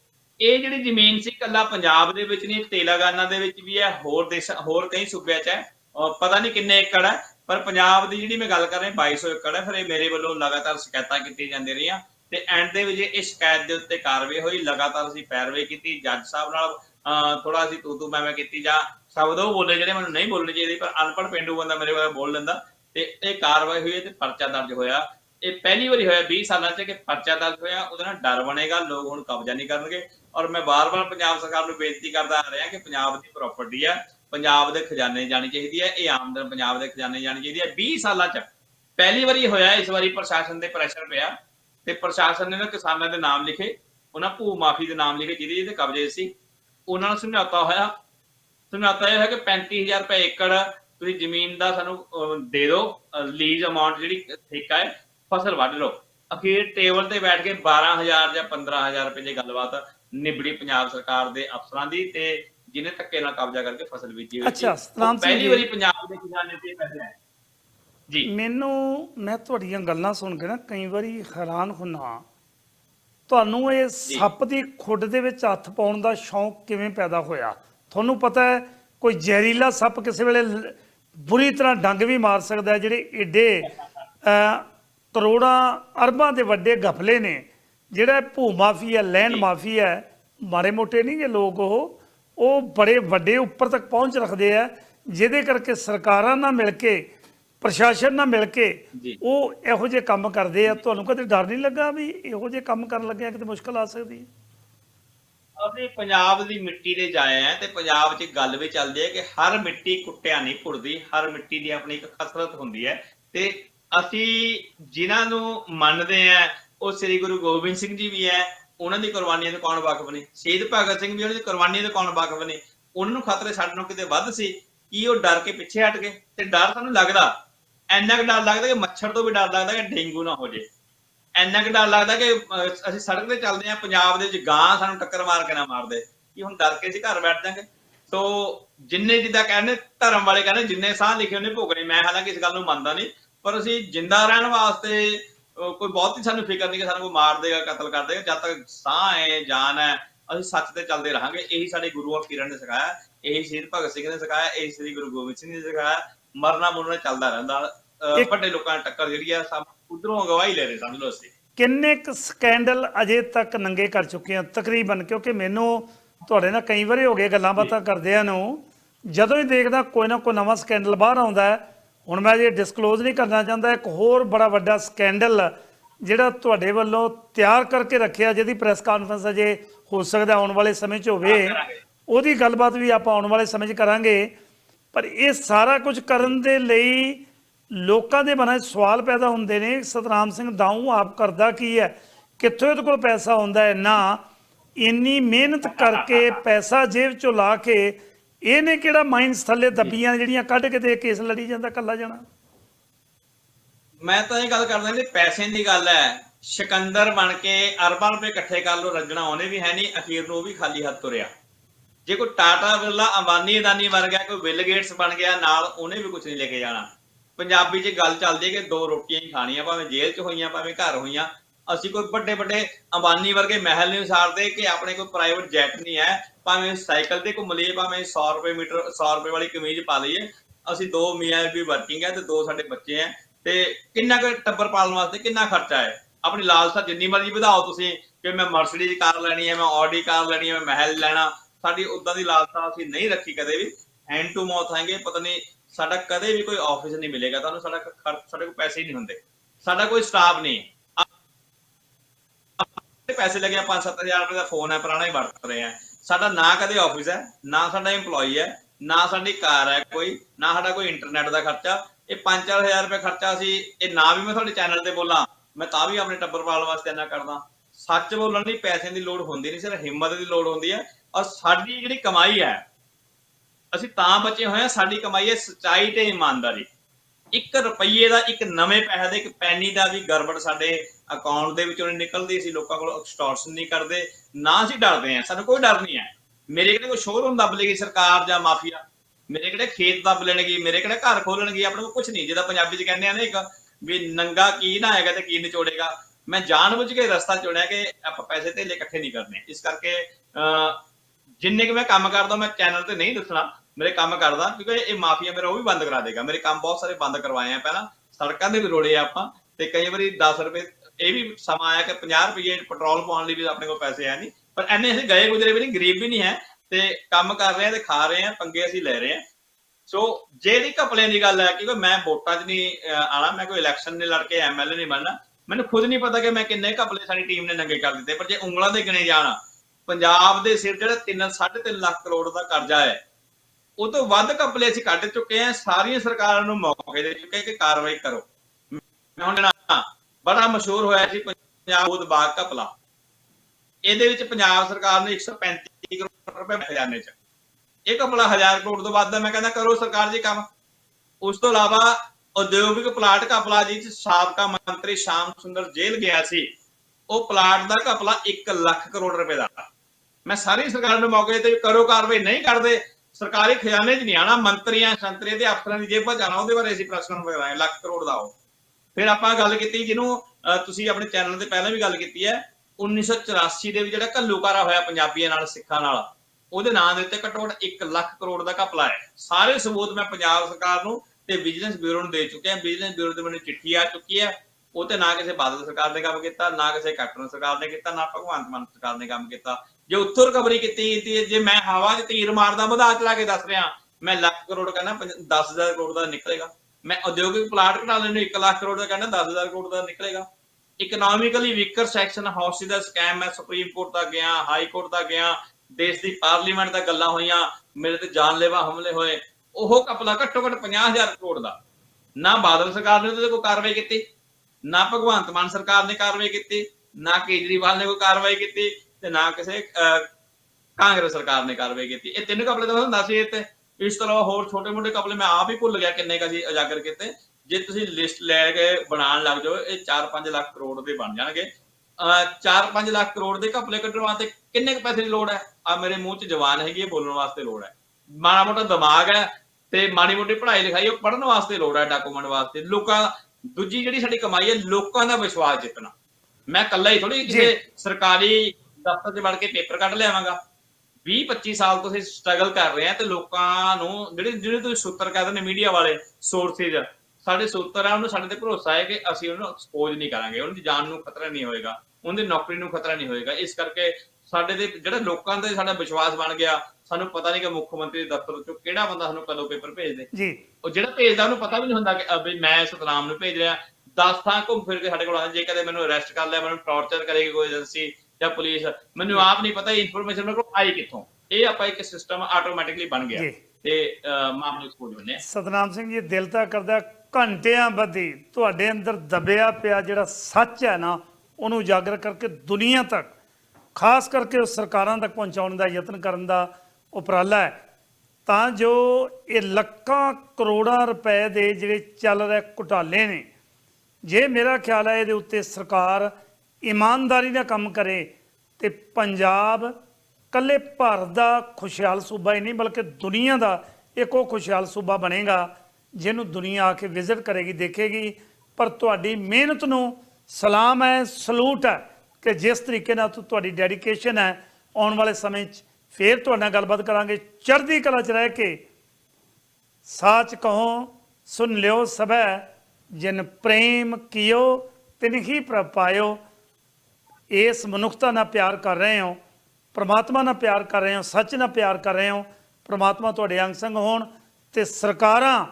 ਇਹ ਜਿਹੜੀ ਜ਼ਮੀਨ ਸੀ ਕੱਲਾ ਪੰਜਾਬ ਦੇ ਵਿੱਚ ਨਹੀਂ, ਤੇਲੰਗਾਨਾ ਦੇ ਵਿੱਚ ਵੀ ਹੈ, ਹੋਰ ਦੇਸ਼ ਹੋਰ ਕਈ ਸੂਬਿਆਂ 'ਚ ਹੈ। ਪਤਾ ਨਹੀਂ ਕਿੰਨੇ ਏਕੜ ਹੈ, ਪਰ ਪੰਜਾਬ ਦੀ ਜਿਹੜੀ ਮੈਂ ਗੱਲ ਕਰ ਰਿਹਾ 2200 ਏਕੜ ਹੈ, ਫਿਰ ਇਹ ਮੇਰੇ ਵੱਲੋਂ ਲਗਾਤਾਰ ਸ਼ਿਕਾਇਤਾਂ ਕੀਤੀਆਂ ਜਾਂਦੀਆਂ ਰਹੀਆਂ। ਤੇ ਐਂਡ ਦੇ ਵਿੱਚ ਇਹ ਸ਼ਿਕਾਇਤ ਦੇ ਉੱਤੇ ਕਾਰਵਾਈ ਹੋਈ, ਲਗਾਤਾਰ ਅਸੀਂ ਪੈਰਵਾਈ ਕੀਤੀ, ਜੱਜ ਸਾਹਿਬ ਨਾਲ ਥੋੜਾ ਅਸੀਂ ਤੂੰ ਤੂੰ ਮੈਂ ਮੈਂ ਕੀਤੀ, ਜਾਂ ਸ਼ਬਦ ਉਹ ਬੋਲੇ ਜਿਹੜੇ ਮੈਨੂੰ ਨਹੀਂ ਬੋਲਣੇ ਚਾਹੀਦੇ, ਪਰ ਅਨਪੜ੍ਹ ਪਿੰਡੂ ਬੰਦਾ ਮੇਰੇ ਕੋਲ ਬੋਲ ਲੈਂਦਾ। ਤੇ ਇਹ ਕਾਰਵਾਈ ਹੋਈ ਹੈ ਤੇ ਪਰਚਾ ਦਰਜ ਹੋਇਆ। ਇਹ ਪਹਿਲੀ ਵਾਰੀ ਹੋਇਆ 20 ਸਾਲਾਂ 'ਚ ਕਿ ਪਰਚਾ ਦਰਜ ਹੋਇਆ, ਉਹਦੇ ਨਾਲ ਡਰ ਬਣੇਗਾ, ਲੋਕ ਹੁਣ ਕਬਜ਼ਾ ਨਹੀਂ ਕਰਨਗੇ। ਔਰ ਮੈਂ ਵਾਰ ਵਾਰ ਪੰਜਾਬ ਸਰਕਾਰ ਨੂੰ ਬੇਨਤੀ ਕਰਦਾ ਆ ਰਿਹਾ ਕਿ ਪੰਜਾਬ ਦੀ ਪ੍ਰਾਪਰਟੀ ਹੈ ਪੰਜਾਬ ਦੇ ਖਜ਼ਾਨੇ ਜਾਣੀ ਚਾਹੀਦੀ ਹੈ, ਇਹ ਆਮਦਨ ਪੰਜਾਬ ਦੇ ਖਜ਼ਾਨੇ ਜਾਣੀ ਚਾਹੀਦੀ ਹੈ। 20 ਸਾਲਾਂ 'ਚ ਪਹਿਲੀ ਵਾਰੀ ਹੋਇਆ, ਇਸ ਵਾਰੀ ਪ੍ਰਸ਼ਾਸਨ ਦੇ ਪ੍ਰੈਸ਼ਰ ਪਿਆ ਤੇ ਪ੍ਰਸ਼ਾਸਨ ਨੇ ਨਾ ਕਿਸਾਨਾਂ ਦੇ ਨਾਮ ਲਿਖੇ, ਉਹਨਾਂ ਭੂ ਮਾਫੀ ਦੇ ਨਾਮ ਲਿਖੇ, ਜਿਹਦੇ ਜਿਹਦੇ ਕਬਜ਼ੇ ਸੀ। ਉਹਨਾਂ ਨੂੰ ਸਮਝੌਤਾ ਹੋਇਆ। ਸਮਝੌਤਾ ਇਹ ਹੈ ਕਿ 35000 ਰੁਪਏ ਏਕੜ ਤੁਸੀਂ ਜ਼ਮੀਨ ਦਾ ਸਾਨੂੰ ਦੇ ਦਿਓ ਲੀਜ਼ ਅਮਾਉਂਟ ਜਿਹੜੀ ਠੇਕਾ ਹੈ ਫਸਲ ਵੱਢ ਲਓ। ਅਖੀਰ ਟੇਬਲ ਤੇ ਬੈਠ ਕੇ 12000 ਜਾਂ 15000 ਰੁਪਏ ਦੀ ਗੱਲਬਾਤ ਨਿਬੜੀ ਪੰਜਾਬ ਸਰਕਾਰ ਦੇ ਅਫਸਰਾਂ ਦੀ ਤੇ ਜਿਹਨੇ ਧੱਕੇ ਨਾਲ ਕਬਜ਼ਾ ਕਰਕੇ ਫਸਲ ਬੀਜੀ ਹੋਈ ਅੱਛਾ। ਸਤਨਾਮ ਸਿੰਘ ਪਹਿਲੀ। ਵਾਰੀ ਪੰਜਾਬ ਦੇ ਖਜ਼ਾਨੇ ਤੇ ਪੈਸੇ ਆਏ ਜੀ ਮੈਨੂੰ ਮੈਂ ਤੁਹਾਡੀਆਂ ਗੱਲਾਂ ਸੁਣ ਕੇ ਨਾ ਕਈ ਵਾਰੀ ਹੈਰਾਨ ਹੁੰਨਾ ਤੁਹਾਨੂੰ ਇਹ ਸੱਪ ਦੀ ਖੁੱਡ ਦੇ ਵਿੱਚ ਹੱਥ ਪਾਉਣ ਦਾ ਸ਼ੌਂਕ ਕਿਵੇਂ ਪੈਦਾ ਹੋਇਆ ਤੁਹਾਨੂੰ ਪਤਾ ਹੈ ਕੋਈ ਜ਼ਹਿਰੀਲਾ ਸੱਪ ਕਿਸੇ ਵੇਲੇ ਬੁਰੀ ਤਰ੍ਹਾਂ ਡੰਗ ਵੀ ਮਾਰ ਸਕਦਾ ਹੈ। ਜਿਹੜੇ ਏਡੇ ਕਰੋੜਾਂ ਅਰਬਾਂ ਦੇ ਵੱਡੇ ਗਫਲੇ ਨੇ ਜਿਹੜਾ ਭੂ ਮਾਫੀਆ ਲੈਂਡ ਮਾਫੀਆ ਮਾੜੇ ਮੋਟੇ ਨਹੀਂ ਜੇ ਲੋਕ ਉਹ ਉਹ ਬੜੇ ਵੱਡੇ ਉੱਪਰ ਤੱਕ ਪਹੁੰਚ ਰੱਖਦੇ ਆ ਜਿਹਦੇ ਕਰਕੇ ਸਰਕਾਰਾਂ ਨਾਲ ਮਿਲ ਕੇ ਪ੍ਰਸ਼ਾਸਨ ਨਾਲ ਮਿਲ ਕੇ। ਉਹ ਇਹੋ ਜਿਹੇ ਕੰਮ ਕਰਦੇ ਆ। ਤੁਹਾਨੂੰ ਕਦੇ ਡਰ ਨਹੀਂ ਲੱਗਾ ਵੀ ਇਹੋ ਜਿਹੇ ਕੰਮ ਕਰਨ ਲੱਗਿਆ ਕਿਤੇ ਮੁਸ਼ਕਲ ਆ ਸਕਦੀ? ਹੈ ਅਸੀਂ ਪੰਜਾਬ ਦੀ ਮਿੱਟੀ ਦੇ ਜਾਏ ਆ ਤੇ ਪੰਜਾਬ 'ਚ ਗੱਲ ਵੀ ਚੱਲਦੀ ਹੈ ਕਿ ਹਰ ਮਿੱਟੀ ਕੁੱਟਿਆ ਨਹੀਂ ਪੁੜਦੀ ਹਰ ਮਿੱਟੀ ਦੀ ਆਪਣੀ ਇੱਕ ਖਸਰਤ ਹੁੰਦੀ ਹੈ। ਤੇ ਅਸੀਂ ਜਿਨ੍ਹਾਂ ਨੂੰ ਮੰਨਦੇ ਆ ਉਹ ਸ੍ਰੀ ਗੁਰੂ ਗੋਬਿੰਦ ਸਿੰਘ ਜੀ ਵੀ ਹੈ ਉਹਨਾਂ ਦੀ ਕੁਰਬਾਨੀਆਂ ਤੋਂ ਕੌਣ ਵਾਕਿਫ ਨਹੀਂ ਸ਼ਹੀਦ ਭਗਤ ਸਿੰਘ ਵੀ ਉਹਨਾਂ ਦੀ ਕੁਰਬਾਨੀਆਂ ਤੋਂ ਕੌਣ ਵਾਕਿਫ ਨਹੀਂ ਉਹਨਾਂ ਨੂੰ ਖਤਰੇ ਸਾਡੇ ਨਾਲੋਂ ਕਿਤੇ ਵੱਧ ਸੀ? ਕੀ ਉਹ ਡਰ ਕੇ ਪਿੱਛੇ ਹਟ ਗਏ? ਤੇ ਡਰ ਸਾਨੂੰ ਲੱਗਦਾ, ਇੰਨਾ ਕੁ ਡਰ ਲੱਗਦਾ ਕਿ ਮੱਛਰ ਤੋਂ ਵੀ ਡਰ ਲੱਗਦਾ ਕਿ ਡੇਂਗੂ ਨਾ ਹੋ ਜੇ। ਇੰਨਾ ਕੁ ਡਰ ਲੱਗਦਾ ਕਿ ਅਸੀਂ ਸੜਕ ਤੇ ਚੱਲਦੇ ਆ ਪੰਜਾਬ ਦੇ ਵਿੱਚ ਗਾਂ ਸਾਨੂੰ ਟੱਕਰ ਮਾਰ ਕੇ ਨਾ ਮਾਰਦੇ। ਕਿ ਹੁਣ ਡਰ ਕੇ ਅਸੀਂ ਘਰ ਬੈਠ ਜਾਾਂਗੇ? ਸੋ, ਜਿੰਨੇ ਜਿੱਦਾਂ ਕਹਿੰਦੇ, ਧਰਮ ਵਾਲੇ ਕਹਿੰਦੇ, ਜਿੰਨੇ ਸਾਹ ਲਿਖੇ ਉਹਨੇ ਭੋਗਣੇ। ਮੈਂ ਹਾਲਾਂਕਿ ਇਸ ਗੱਲ ਨੂੰ ਮੰਨਦਾ ਨਹੀਂ, ਪਰ ਅਸੀਂ ਜਿੰਦਾ ਰਹਿਣ ਵਾਸਤੇ ਕੋਈ ਬਹੁਤੀ ਸਾਨੂੰ ਫਿਕਰ ਨਹੀਂ ਕਿ ਸਾਨੂੰ ਕੋਈ ਮਾਰ ਦੇਗਾ ਕਤਲ ਕਰ ਦੇਗਾ ਜਦ ਤੱਕ ਸਾਹ ਹੈ ਜਾਨ ਹੈ ਅਸੀਂ ਸੱਚ ਤੇ ਚੱਲਦੇ ਰਹਾਂਗੇ। ਇਹੀ ਸਾਡੇ ਗੁਰੂਆਂ ਪੀਰਾਂ ਨੇ ਸਿਖਾਇਆ। ਇਹੀ ਸ਼ਹੀਦ ਭਗਤ ਸਿੰਘ ਨੇ ਸਿਖਾਇਆ ਇਹੀ ਸ੍ਰੀ ਗੁਰੂ ਗੋਬਿੰਦ ਸਿੰਘ ਨੇ ਸਿਖਾਇਆ। ਮਰਨਾ ਮੁਰਨਾ ਚੱਲਦਾ ਰਹਿੰਦਾ। ਵੱਡੇ ਲੋਕਾਂ ਨਾਲ ਟੱਕਰ ਜਿਹੜੀ ਆ ਸਭ ਉਧਰੋਂ ਗਵਾਹੀ ਲੈ ਰਹੇ ਸਮਝ ਲਓ ਅਸੀਂ ਕਿੰਨੇ ਕੁ ਸਕੈਂਡਲ ਅਜੇ ਤੱਕ ਨੰਗੇ ਕਰ ਚੁੱਕੇ ਆ ਤਕਰੀਬਨ? ਕਿਉਂਕਿ ਮੈਨੂੰ ਤੁਹਾਡੇ ਨਾਲ ਕਈ ਵਾਰੀ ਹੋ ਗਏ ਗੱਲਾਂ ਬਾਤਾਂ ਕਰਦਿਆਂ ਨੂੰ ਜਦੋਂ ਹੀ ਦੇਖਦਾ ਕੋਈ ਨਾ ਕੋਈ ਨਵਾਂ ਸਕੈਂਡਲ ਬਾਹਰ ਆਉਂਦਾ ਹੈ ਹੁਣ ਮੈਂ ਜੇ ਡਿਸਕਲੋਜ਼ ਨਹੀਂ ਕਰਨਾ ਚਾਹੁੰਦਾ, ਇੱਕ ਹੋਰ ਬੜਾ ਵੱਡਾ ਸਕੈਂਡਲ ਜਿਹੜਾ ਤੁਹਾਡੇ ਵੱਲੋਂ ਤਿਆਰ ਕਰਕੇ ਰੱਖਿਆ, ਜਿਹਦੀ ਪ੍ਰੈਸ ਕਾਨਫਰੰਸ ਅਜੇ ਹੋ ਸਕਦਾ ਆਉਣ ਵਾਲੇ ਸਮੇਂ 'ਚ ਹੋਵੇ, ਉਹਦੀ ਗੱਲਬਾਤ ਵੀ ਆਪਾਂ ਆਉਣ ਵਾਲੇ ਸਮੇਂ 'ਚ ਕਰਾਂਗੇ। ਪਰ ਇਹ ਸਾਰਾ ਕੁਝ ਕਰਨ ਦੇ ਲਈ ਲੋਕਾਂ ਦੇ ਮਨਾਂ 'ਚ ਸਵਾਲ ਪੈਦਾ ਹੁੰਦੇ ਨੇ, ਸਤਨਾਮ ਸਿੰਘ, ਦਾਊ ਆਪ ਕਰਦਾ ਕੀ ਹੈ? ਕਿੱਥੋਂ ਇਹਦੇ ਕੋਲ ਪੈਸਾ ਹੁੰਦਾ ਇੰਨਾ? ਇੰਨੀ ਮਿਹਨਤ ਕਰਕੇ ਪੈਸਾ ਜੇਬ 'ਚੋਂ ਲਾ ਕੇ ਇਹਨੇ ਕਿਹੜਾ ਮਾਈਨਸ ਥੱਲੇ ਦੱਬੀਆਂ ਜਿਹੜੀਆਂ ਕੱਢ ਕੇ ਤੇ ਕੇਸ ਲੜੀ ਜਾਂਦਾ ਕੱਲਾ ਜਾਣਾ? ਮੈਂ ਤਾਂ ਇਹ ਗੱਲ ਕਰਦਾ ਕਿ ਪੈਸੇ ਦੀ ਗੱਲ ਹੈ। ਸਿਕੰਦਰ ਬਣ ਕੇ ਅਰਬਾਂ ਰੁਪਏ ਇਕੱਠੇ ਕਰ ਲੋ ਰੱਜਣਾ ਉਹਨੇ ਵੀ ਹੈ ਨਹੀਂ, ਅਖੀਰ ਨੂੰ ਉਹ ਵੀ ਖਾਲੀ ਹੱਥ ਤੁਰਿਆ। ਜੇ ਕੋਈ ਟਾਟਾ ਬਿਰਲਾ ਅੰਬਾਨੀ, ਅਦਾਨੀ ਬਣ ਗਿਆ ਕੋਈ ਬਿਲ ਗੇਟਸ ਬਣ ਗਿਆ, ਨਾਲ ਉਹਨੇ ਵੀ ਕੁਝ ਨਹੀਂ ਲੈ ਕੇ ਜਾਣਾ। ਪੰਜਾਬੀ 'ਚ ਗੱਲ ਚੱਲਦੀ ਹੈ ਕਿ ਦੋ ਰੋਟੀਆਂ ਹੀ ਖਾਣੀਆਂ, ਭਾਵੇਂ ਜੇਲ੍ਹ 'ਚ ਹੋਈਆਂ, ਭਾਵੇਂ ਘਰ ਹੋਈਆਂ। ਅਸੀਂ ਕੋਈ ਵੱਡੇ ਵੱਡੇ ਅੰਬਾਨੀ ਵਰਗੇ ਮਹਿਲ ਨਹੀਂ ਉਸਾਰਦੇ ਕਿ ਆਪਣੇ ਕੋਈ ਪ੍ਰਾਈਵੇਟ ਜੈਟ ਨਹੀਂ ਹੈ, ਭਾਵੇਂ ਸਾਈਕਲ ਤੇ ਘੁੰਮ ਲਈਏ, ਭਾਵੇਂ 100 ਰੁਪਏ ਮੀਟਰ 100 ਰੁਪਏ ਵਾਲੀ ਕਮੀਜ਼ ਪਾ ਲਈਏ, ਅਸੀਂ ਦੋ ਮੀਆਂ ਵੀ ਵਰਕਿੰਗ ਹੈ ਤੇ ਦੋ ਸਾਡੇ ਬੱਚੇ ਹੈ ਤੇ ਕਿੰਨਾ ਕੁ ਟੱਬਰ ਪਾਲਣ ਵਾਸਤੇ ਕਿੰਨਾ ਖਰਚਾ ਹੈ? ਆਪਣੀ ਲਾਲਸਾ ਜਿੰਨੀ ਮਰਜ਼ੀ ਵਧਾਓ ਤੁਸੀਂ ਕਿ ਮੈਂ ਮਰਸੀਡੀਜ਼ ਕਾਰ ਲੈਣੀ ਹੈ, ਮੈਂ ਆਡੀ ਕਾਰ ਲੈਣੀ ਹੈ, ਮੈਂ ਮਹਿਲ ਲੈਣਾ, ਸਾਡੀ ਉਦਾਂ ਦੀ ਲਾਲਸਾ ਅਸੀਂ ਨਹੀਂ ਰੱਖੀ ਕਦੇ ਵੀ। ਹੈਂਡ ਟੂ ਮਾਊਥ ਆਏਗੇ ਪਤਾ ਨਹੀਂ ਸਾਡਾ ਕਦੇ ਵੀ ਕੋਈ ਆਫਿਸ ਨਹੀਂ ਮਿਲੇਗਾ, ਤੁਹਾਨੂੰ ਸਾਡਾ ਸਾਡੇ ਕੋਲ ਪੈਸੇ ਹੀ ਨਹੀਂ ਹੁੰਦੇ। ਸਾਡਾ ਕੋਈ ਸਟਾਫ ਨਹੀਂ। ਪੈਸੇ ਲੱਗੇ ਲੱਗਿਆ 5-7000 ਰੁਪਏ ਦਾ ਫੋਨ ਹੈ, ਪੁਰਾਣਾ ਹੀ ਵਰਤ ਰਹੇ ਆ। ਸਾਡਾ ਨਾ ਕਦੇ ਆਫਿਸ ਹੈ, ਨਾ ਸਾਡਾ EMPLOYE ਹੈ, ਨਾ ਸਾਡੀ ਕਾਰ ਹੈ ਕੋਈ, ਨਾ ਸਾਡਾ ਕੋਈ ਇੰਟਰਨੈਟ ਦਾ ਖਰਚਾ। ਇਹ 5-4000 ਰੁਪਏ ਖਰਚਾ ਅਸੀਂ, ਇਹ ਨਾ ਵੀ ਮੈਂ ਤੁਹਾਡੇ ਚੈਨਲ ਤੇ ਬੋਲਾਂ, ਮੈਂ ਤਾਂ ਵੀ ਆਪਣੇ ਟੱਬਰ ਪਾਲਣ ਵਾਸਤੇ ਇੰਨਾ ਕਰਦਾ। ਸੱਚ ਬੋਲਣ ਲਈ ਪੈਸੇ ਦੀ ਲੋੜ ਹੁੰਦੀ ਨਹੀਂ, ਸਿਰਫ ਹਿੰਮਤ ਦੀ ਲੋੜ ਹੁੰਦੀ ਹੈ। ਔਰ ਸਾਡੀ ਜਿਹੜੀ ਕਮਾਈ ਹੈ, ਅਸੀਂ ਤਾਂ ਬਚੇ ਹੋਏ ਆ ਸਾਡੀ ਕਮਾਈ ਹੈ ਸਚਾਈ ਤੇ ਇਮਾਨਦਾਰੀ। ਇੱਕ ਰੁਪਈਏ ਦਾ ਇੱਕ ਨਵੇਂ ਪੈਸੇ ਦਾ ਇੱਕ ਪੈਨੀ ਦਾ ਵੀ ਗੜਬੜ ਸਾਡੇ ਅਕਾਊਂਟ ਦੇ ਵਿੱਚੋਂ ਨਿਕਲਦੀ ਅਸੀਂ ਲੋਕਾਂ ਕੋਲ ਐਕਸਟੋਰਸ਼ਨ ਨਹੀਂ ਕਰਦੇ ਨਾ ਅਸੀਂ ਡਰਦੇ ਆ ਸਾਨੂੰ ਕੋਈ ਡਰ ਨਹੀਂ ਹੈ। ਮੇਰੇ ਕਿਹੜੇ ਕੋਈ ਸ਼ੋਰੂਮ ਦੱਬ ਲੇਗੀ ਸਰਕਾਰ ਜਾਂ ਮਾਫੀਆ? ਮੇਰੇ ਕਿਹੜੇ ਖੇਤ ਦੱਬ ਲੈਣਗੇ ਮੇਰੇ ਕਿਹੜੇ ਘਰ ਖੋਲਣਗੇ ਆਪਣੇ ਕੋਲ ਕੁਝ ਨਹੀਂ। ਜਿਹਦਾ ਪੰਜਾਬੀ ਚ ਕਹਿੰਦੇ ਆ ਨਾ ਇੱਕ ਵੀ ਨੰਗਾ ਕੀ ਨਾ ਆਏਗਾ ਤੇ ਕੀ ਨਿਚੋੜੇਗਾ। ਮੈਂ ਜਾਣਬੁੱਝ ਕੇ ਰਸਤਾ ਚੁਣਿਆ ਕਿ ਆਪਾਂ ਪੈਸੇ ਧੇਲੇ ਇਕੱਠੇ ਨਹੀਂ ਕਰਨੇ। ਇਸ ਕਰਕੇ ਅਹ, ਜਿੰਨੇ ਕਿ ਮੈਂ ਕੰਮ ਕਰਦਾ ਮੈਂ ਚੈਨਲ ਤੇ ਨਹੀਂ ਦੱਸਣਾ। ਮੇਰੇ ਕੰਮ ਕਰਦਾ ਕਿਉਂਕਿ ਇਹ ਮਾਫੀਆ ਮੇਰਾ ਉਹ ਵੀ ਬੰਦ ਕਰਾ ਦੇਗਾ। ਮੇਰੇ ਕੰਮ ਬਹੁਤ ਸਾਰੇ ਬੰਦ ਕਰਵਾਏ ਆ ਪਹਿਲਾਂ। ਸੜਕਾਂ ਦੇ ਵੀ ਰੋੜੇ ਆ ਆਪਾਂ ਤੇ ਕਈ ਵਾਰੀ 10 ਰੁਪਏ ਇਹ ਵੀ ਸਮਾਂ ਆਇਆ ਕਿ 50 ਰੁਪਏ ਪੈਟਰੋਲ ਪਾਉਣ ਲਈ ਵੀ ਆਪਣੇ ਕੋਲ ਪੈਸੇ ਹੈ ਨਹੀਂ। ਪਰ ਐਨੇ ਅਸੀਂ ਗਏ ਗੁਜਰੇ ਵੀ ਨਹੀਂ ਗਰੀਬ ਵੀ ਨਹੀਂ ਹੈ ਤੇ ਕੰਮ ਕਰ ਰਹੇ ਆ ਤੇ ਖਾ ਰਹੇ ਆ ਪੰਗੇ ਅਸੀਂ ਲੈ ਰਹੇ ਆ। ਸੋ ਜਿਹੜੀ ਘਪਲੇ ਦੀ ਗੱਲ ਹੈ ਕਿ ਮੈਂ ਵੋਟਾਂ 'ਚ ਨਹੀਂ ਅਹ, ਆਣਾ ਮੈਂ ਕੋਈ ਇਲੈਕਸ਼ਨ ਨੇ ਲੜ ਕੇ ਐਮਐਲਏ ਨਹੀਂ ਬਣਨਾ। ਮੈਨੂੰ ਖੁਦ ਨਹੀਂ ਪਤਾ ਕਿ ਮੈਂ ਕਿੰਨੇ ਘਪਲੇ ਸਾਡੀ ਟੀਮ ਨੇ ਨੰਗੇ ਕਰ ਦਿੱਤੇ ਪਰ ਜੇ ਉਂਗਲਾਂ ਦੇ ਗਿਣੇ ਜਾਣਾ ਪੰਜਾਬ ਦੇ ਸਿਰ ਜਿਹੜਾ 3 3.5 ਲੱਖ ਕਰੋੜ ਦਾ ਕਰਜ਼ਾ ਹੈ ਉਹ ਤੋਂ ਵੱਧ ਘਪਲੇ ਅਸੀਂ ਕੱਢ ਚੁੱਕੇ ਆ ਸਾਰੀਆਂ ਸਰਕਾਰਾਂ ਨੂੰ ਮੌਕੇ ਦੇ ਚੁੱਕੇ ਕਿ ਕਾਰਵਾਈ ਕਰੋ। ਮੈਂ ਹੁਣ ਬੜਾ ਮਸ਼ਹੂਰ ਹੋਇਆ ਸੀ ਪੰਜਾਬ ਬੋਧ ਬਾਗ ਘਪਲਾ। ਇਹਦੇ ਵਿੱਚ ਪੰਜਾਬ ਸਰਕਾਰ ਨੇ 135 ਕਰੋੜ ਰੁਪਏ ਖਜ਼ਾਨੇ 'ਚ। ਇਹ ਘਪਲਾ 1000 ਕਰੋੜ ਤੋਂ ਵੱਧ ਦਾ, ਮੈਂ ਕਹਿੰਦਾ ਕਰੋ ਸਰਕਾਰ ਜੀ ਕੰਮ। ਉਸ ਤੋਂ ਇਲਾਵਾ ਉਦਯੋਗਿਕ ਪਲਾਟ ਘਪਲਾ ਜੀ ਚ ਸਾਬਕਾ ਮੰਤਰੀ ਸ਼ਾਮ ਸੁੰਦਰ ਜੇਲ੍ਹ ਗਿਆ ਸੀ। ਉਹ ਪਲਾਟ ਦਾ ਘਪਲਾ 1 ਲੱਖ ਕਰੋੜ ਰੁਪਏ ਦਾ। ਮੈਂ ਸਾਰੀ ਸਰਕਾਰ ਨੂੰ ਮੌਕੇ ਤੇ ਕਰੋ ਕਾਰਵਾਈ ਨਹੀਂ ਕਰਦੇ ਸਰਕਾਰੀ ਖਜ਼ਾਨੇ 'ਚ ਨਹੀਂ ਆਣਾ ਮੰਤਰੀਆਂ ਸੰਤਰੀ ਦੇ ਅਫਸਰਾਂ ਦੀ ਜੇਬਾਂ 'ਚ ਆਣਾ ਉਹਦੇ ਬਾਰੇ ਅਸੀਂ ਪ੍ਰਸ਼ਨ ਕਰਾਂਗੇ ਲੱਖ ਕਰੋੜ ਦਾ ਉਹ। ਫਿਰ ਆਪਾਂ ਗੱਲ ਕੀਤੀ ਜਿਹਨੂੰ ਤੁਸੀਂ ਆਪਣੇ ਚੈਨਲ ਤੇ ਪਹਿਲਾਂ ਵੀ ਗੱਲ ਕੀਤੀ ਹੈ 1984 ਦੇ ਵਿੱਚ ਜਿਹੜਾ ਘੱਲੂਕਾਰਾ ਹੋਇਆ ਪੰਜਾਬੀਆਂ ਨਾਲ, ਸਿੱਖਾਂ ਨਾਲ, ਉਹਦੇ ਨਾਂ ਦੇ ਉੱਤੇ ਘੱਟੋ ਘੱਟ 1 ਲੱਖ ਕਰੋੜ ਦਾ ਘਪਲਾ ਹੈ। ਸਾਰੇ ਸਬੂਤ ਮੈਂ ਪੰਜਾਬ ਸਰਕਾਰ ਨੂੰ ਤੇ ਵਿਜੀਲੈਂਸ ਬਿਊਰੋ ਨੂੰ ਦੇ ਚੁੱਕਿਆ ਵਿਜੀਲੈਂਸ ਬਿਊਰੋ ਦੇ ਮੈਨੂੰ ਚਿੱਠੀ ਆ ਚੁੱਕੀ ਹੈ। ਉਹ ਤੇ ਨਾ ਕਿਸੇ ਬਾਦਲ ਸਰਕਾਰ ਨੇ ਕੰਮ ਕੀਤਾ, ਨਾ ਕਿਸੇ ਕੈਪਟਨ ਸਰਕਾਰ ਨੇ ਕੀਤਾ, ਨਾ ਭਗਵੰਤ ਮਾਨ ਸਰਕਾਰ ਨੇ ਕੰਮ ਕੀਤਾ। ਜੇ ਉੱਥੋਂ ਰਿਕਵਰੀ ਕੀਤੀ ਕੀਤੀ ਜੇ ਮੈਂ ਹਵਾ 'ਚ ਤੀਰ ਮਾਰਦਾ ਵਧਾ ਚਲਾ ਕੇ ਦੱਸ ਰਿਹਾ। ਮੈਂ ਲੱਖ ਕਰੋੜ ਕਹਿੰਦਾ 10000 ਕਰੋੜ ਦਾ ਨਿਕਲੇਗਾ। ਮੈਂ ਉਦਯੋਗਿਕ ਪਲਾਟ ਘਟਾ ਲੈਣੇ 1 ਲੱਖ ਕਰੋੜ ਦਾ ਕਹਿੰਦਾ 10000 ਕਰੋੜ ਦਾ ਨਿਕਲੇਗਾ। ਇਕਨੋਮਿਕਲੀ ਵੀਕਰ ਸੈਕਸ਼ਨ ਹਾਊਸ ਦਾ ਸਕੈਮ ਮੈਂ ਸੁਪਰੀਮ ਕੋਰਟ ਤੱਕ ਗਿਆ ਹਾਈ ਕੋਰਟ ਦਾ ਗਿਆ, ਦੇਸ਼ ਦੀ ਪਾਰਲੀਮੈਂਟ ਦਾ ਗੱਲਾਂ ਹੋਈਆਂ, ਮੇਰੇ ਤੇ ਜਾਨਲੇਵਾ ਹਮਲੇ ਹੋਏ। ਉਹ ਕਪਲਾ ਘੱਟੋ ਘੱਟ 50000 ਕਰੋੜ ਦਾ। ਨਾ ਬਾਦਲ ਸਰਕਾਰ ਨੇ ਉਹਦੇ ਕੋਈ ਕਾਰਵਾਈ ਕੀਤੀ, ਨਾ ਭਗਵੰਤ ਮਾਨ ਸਰਕਾਰ ਨੇ ਕਾਰਵਾਈ ਕੀਤੀ, ਨਾ ਕੇਜਰੀਵਾਲ ਨੇ ਕੋਈ ਕਾਰਵਾਈ ਕੀਤੀ ਤੇ ਨਾ ਕਿਸੇ ਕਾਂਗਰਸ ਸਰਕਾਰ ਨੇ ਕਾਰਵਾਈ ਕੀਤੀ। ਇਹ ਤਿੰਨ ਕਪਲੇ ਤਾਂ ਮੈਂ ਤੁਹਾਨੂੰ ਦੱਸ ਹੀ ਦਿੱਤੇ ਇਸ ਤੋਂ ਇਲਾਵਾ ਹੋਰ ਛੋਟੇ ਮੋਟੇ ਕਪਲੇ ਮੈਂ ਆਪ ਹੀ ਭੁੱਲ ਗਿਆ ਕਿੰਨੇ ਕਾ ਜੀ ਉਜਾਗਰ ਕੀਤੇ। ਜੇ ਤੁਸੀਂ ਲਿਸਟ ਲੈ ਕੇ ਬਣਾਉਣ ਲੱਗ ਜਾਓ ਇਹ 4-5 ਲੱਖ ਕਰੋੜ ਦੇ ਬਣ ਜਾਣਗੇ। 4-5 ਲੱਖ ਕਰੋੜ ਦੇ ਘਪਲੇ ਕੱਢਣ ਵਾਸਤੇ ਕਿੰਨੇ ਕੁ ਪੈਸੇ ਦੀ ਲੋੜ ਹੈ? ਆ ਮੇਰੇ ਮੂੰਹ 'ਚ ਜ਼ਬਾਨ ਹੈਗੀ ਹੈ ਬੋਲਣ ਵਾਸਤੇ ਲੋੜ ਹੈ। ਮਾੜਾ ਮੋਟਾ ਦਿਮਾਗ ਹੈ ਤੇ ਮਾੜੀ ਮੋਟੀ ਪੜ੍ਹਾਈ ਲਿਖਾਈ ਉਹ ਪੜ੍ਹਨ ਵਾਸਤੇ ਲੋੜ ਹੈ ਡਾਕੂਮੈਂਟ ਵਾਸਤੇ। ਲੋਕਾਂ ਦੂਜੀ ਜਿਹੜੀ ਸਾਡੀ ਕਮਾਈ ਹੈ ਲੋਕਾਂ ਦਾ ਵਿਸ਼ਵਾਸ ਜਿੱਤਣਾ। ਮੈਂ ਇਕੱਲਾ ਹੀ ਥੋੜੀ ਕਿਸੇ ਸਰਕਾਰੀ ਦਫ਼ਤਰ 'ਚ ਵੜ ਕੇ ਪੇਪਰ ਕੱਢ ਲਿਆਵਾਂਗਾ। 20 25 ਸਾਲ ਤੋਂ ਅਸੀਂ ਸਟਰਗਲ ਕਰ ਰਹੇ ਹਾਂ ਤੇ ਲੋਕਾਂ ਨੂੰ ਜਿਹੜੇ ਜਿਹੜੇ ਤੁਸੀਂ ਸੂਤਰ ਕਹਿੰਦੇ ਨੇ ਮੀਡੀਆ ਵਾਲੇ ਸੋਰਸਿਸ ਸਾਡੇ ਸੂਤਰ ਆ ਉਹਨੂੰ ਸਾਡੇ ਤੇ ਭਰੋਸਾ ਹੈ ਕਿ ਅਸੀਂ ਉਹਨੂੰ ਐਕਸਪੋਜ਼ ਨਹੀਂ ਕਰਾਂਗੇ। ਉਹਦੀ ਜਾਨ ਨੂੰ ਖਤਰਾ ਨਹੀਂ ਹੋਏਗਾ ਉਹਦੀ ਨੌਕਰੀ ਨੂੰ ਖਤਰਾ ਨਹੀਂ ਹੋਏਗਾ। ਇਸ ਕਰਕੇ ਸਾਡੇ ਦੇ ਜਿਹੜੇ ਲੋਕਾਂ ਤੇ ਸਾਡਾ ਵਿਸ਼ਵਾਸ ਬਣ ਗਿਆ ਸਾਨੂੰ ਪਤਾ ਨਹੀਂ ਕਿ ਮੁੱਖ ਮੰਤਰੀ ਦੇ ਦਫ਼ਤਰ ਚੋਂ ਕਿਹੜਾ ਬੰਦਾ ਸਾਨੂੰ ਕਦੋਂ ਪੇਪਰ ਭੇਜਦੇ ਜੀ। ਉਹ ਜਿਹੜਾ ਭੇਜਦਾ ਉਹਨੂੰ ਪਤਾ ਵੀ ਨਹੀਂ ਹੁੰਦਾ ਕਿ ਅਬੇ ਮੈਂ ਸਤਨਾਮ ਨੂੰ ਭੇਜ ਰਿਹਾ। 10 ਥਾਂ ਘੁੰਮ ਫਿਰ ਕੇ ਸਾਡੇ ਕੋਲ ਆਉਂਦੇ ਜੇ। ਕਦੇ ਮੈਨੂੰ ਅਰੈਸਟ ਕਰ ਲਿਆ ਮੈਨੂੰ ਟੌਰਚਰ ਕਰੇਗੀ ਕੋਈ ਏਜੰਸੀ ਜਾਂ ਪੁਲਿਸ ਮੈਨੂੰ ਆਪ ਨਹੀਂ ਪਤਾ ਇਹ ਇਨਫੋਰਮੇਸ਼ਨ ਮੇਰੇ ਕੋਲ ਆਈ ਕਿੱਥੋਂ? ਇਹ ਆਪਾਂ ਇੱਕ ਸਿਸਟਮ ਆਟੋਮੈਟਿਕਲੀ ਬਣ ਗਿਆ। ਤੇ ਮਾਮਲੇ ਐਕਸਪੋਜ਼ ਹੁੰਦੇ ਸਤਨਾਮ ਸਿੰਘ ਜੀ ਦਿਲ ਤਾਂ ਕਰਦਾ ਘੰਟਿਆਂ ਬੱਧੀ ਤੁਹਾਡੇ ਅੰਦਰ ਦਬਿਆ ਪਿਆ ਜਿਹੜਾ ਸੱਚ ਹੈ ਨਾ ਉਹਨੂੰ ਉਜਾਗਰ ਕਰਕੇ ਦੁਨੀਆ ਤੱਕ ਖਾਸ ਕਰਕੇ ਉਹ ਸਰਕਾਰਾਂ ਤੱਕ ਪਹੁੰਚਾਉਣ ਦਾ ਯਤਨ ਕਰਨ ਦਾ ਉਪਰਾਲਾ ਹੈ। ਤਾਂ ਜੋ ਇਹ ਲੱਖਾਂ ਕਰੋੜਾਂ ਰੁਪਏ ਦੇ ਜਿਹੜੇ ਚੱਲ ਰਹੇ ਘੁਟਾਲੇ ਨੇ ਜੇ ਮੇਰਾ ਖਿਆਲ ਹੈ ਇਹਦੇ ਉੱਤੇ ਸਰਕਾਰ ਇਮਾਨਦਾਰੀ ਨਾਲ ਕੰਮ ਕਰੇ ਤੇ ਪੰਜਾਬ ਕੱਲੇ ਭਾਰਤ ਦਾ ਖੁਸ਼ਹਾਲ ਸੂਬਾ ਹੀ ਨਹੀਂ, ਬਲਕਿ ਦੁਨੀਆ ਦਾ ਇੱਕ ਉਹ ਖੁਸ਼ਹਾਲ ਸੂਬਾ ਬਣੇਗਾ, ਜਿਹਨੂੰ ਦੁਨੀਆ ਆ ਕੇ ਵਿਜ਼ਿਟ ਕਰੇਗੀ, ਦੇਖੇਗੀ। ਪਰ ਤੁਹਾਡੀ ਮਿਹਨਤ ਨੂੰ ਸਲਾਮ ਹੈ, ਸਲੂਟ ਹੈ ਕਿ ਜਿਸ ਤਰੀਕੇ ਨਾਲ ਤੁਹਾਡੀ ਡੈਡੀਕੇਸ਼ਨ ਹੈ, ਆਉਣ ਵਾਲੇ ਸਮੇਂ 'ਚ ਫੇਰ ਤੁਹਾਡੇ ਨਾਲ ਗੱਲਬਾਤ ਕਰਾਂਗੇ। ਚੜ੍ਹਦੀ ਕਲਾ 'ਚ ਰਹਿ ਕੇ ਸਾਚ ਕਹੋ ਸੁਨ ਲਿਓ ਸਭੈ, ਜਿਨ ਪ੍ਰੇਮ ਕੀਓ ਤਿਨਹੀ ਪ੍ਰਭ ਪਾਇਓ। ਇਸ ਮਨੁੱਖਤਾ ਨਾਲ ਪਿਆਰ ਕਰ ਰਹੇ ਹੋ ਪ੍ਰਮਾਤਮਾ ਨਾਲ ਪਿਆਰ ਕਰ ਰਹੇ ਹੋ ਸੱਚ ਨਾਲ ਪਿਆਰ ਕਰ ਰਹੇ ਹੋ ਪ੍ਰਮਾਤਮਾ ਤੁਹਾਡੇ ਅੰਗ ਸੰਗ ਹੋਣ ਤੇ ਸਰਕਾਰਾਂ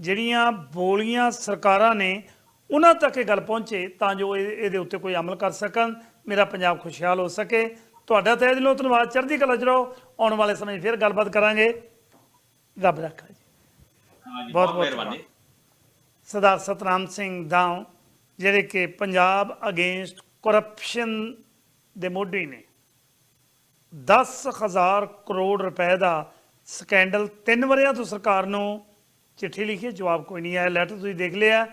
ਜਿਹੜੀਆਂ ਬੋਲੀਆਂ ਸਰਕਾਰਾਂ ਨੇ ਉਹਨਾਂ ਤੱਕ ਇਹ ਗੱਲ ਪਹੁੰਚੇ ਤਾਂ ਜੋ ਇਹ- ਇਹਦੇ ਉੱਤੇ ਕੋਈ ਅਮਲ ਕਰ ਸਕਣ ਮੇਰਾ ਪੰਜਾਬ ਖੁਸ਼ਹਾਲ ਹੋ ਸਕੇ। ਤੁਹਾਡਾ ਤਹਿ ਦਿਲੋਂ ਧੰਨਵਾਦ ਚੜ੍ਹਦੀ ਕਲਾ 'ਚ ਰਹੋ ਆਉਣ ਵਾਲੇ ਸਮੇਂ ਫਿਰ ਗੱਲਬਾਤ ਕਰਾਂਗੇ। ਰੱਬ ਰੱਖਾ ਜੀ। ਬਹੁਤ ਬਹੁਤ ਮਿਹਰਬਾਨੀ। ਸਰਦਾਰ ਸਤਨਾਮ ਸਿੰਘ ਦਾਉ ਜਿਹੜੇ ਕਿ ਪੰਜਾਬ ਅਗੇਂਸਟ ਕਰਪਸ਼ਨ ਦੇ ਮੋਢੀ ਨੇ। 10000 ਕਰੋੜ ਰੁਪਏ ਦਾ ਸਕੈਂਡਲ ਤਿੰਨ ਵਰਿਆਂ ਤੋਂ ਸਰਕਾਰ ਨੂੰ ਚਿੱਠੀ ਲਿਖੀ ਹੈ, ਜਵਾਬ ਕੋਈ ਨਹੀਂ ਆਇਆ। ਲੈਟਰ ਤੁਸੀਂ ਦੇਖ ਲਿਆ।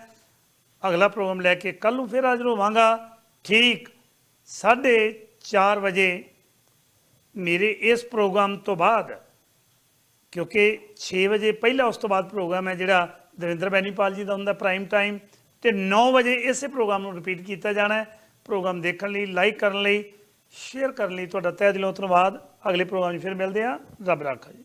ਅਗਲਾ ਪ੍ਰੋਗਰਾਮ ਲੈ ਕੇ ਕੱਲ ਨੂੰ ਫਿਰ ਹਾਜ਼ਰ ਹੋਵਾਂਗਾ। ਠੀਕ 4:30 ਵਜੇ ਮੇਰੇ ਇਸ ਪ੍ਰੋਗਰਾਮ ਤੋਂ ਬਾਅਦ ਕਿਉਂਕਿ 6 ਵਜੇ ਪਹਿਲਾ ਉਸ ਤੋਂ ਬਾਅਦ ਪ੍ਰੋਗਰਾਮ ਹੈ ਜਿਹੜਾ ਦਵਿੰਦਰ ਬੈਨੀਪਾਲ ਜੀ ਦਾ ਹੁੰਦਾ ਪ੍ਰਾਈਮ ਟਾਈਮ ਤੇ 9 ਵਜੇ ਇਸੇ ਪ੍ਰੋਗਰਾਮ ਨੂੰ ਰਿਪੀਟ ਕੀਤਾ ਜਾਣਾ ਹੈ। ਪ੍ਰੋਗਰਾਮ ਦੇਖਣ ਲਈ ਲਾਈਕ ਕਰਨ ਲਈ ਸ਼ੇਅਰ ਕਰਨ ਲਈ ਤੁਹਾਡਾ ਤਹਿ ਦਿਲੋਂ ਧੰਨਵਾਦ। ਅਗਲੇ ਪ੍ਰੋਗਰਾਮ 'ਚ ਫਿਰ ਮਿਲਦੇ ਹਾਂ। ਰੱਬ ਰਾਖਾ ਜੀ।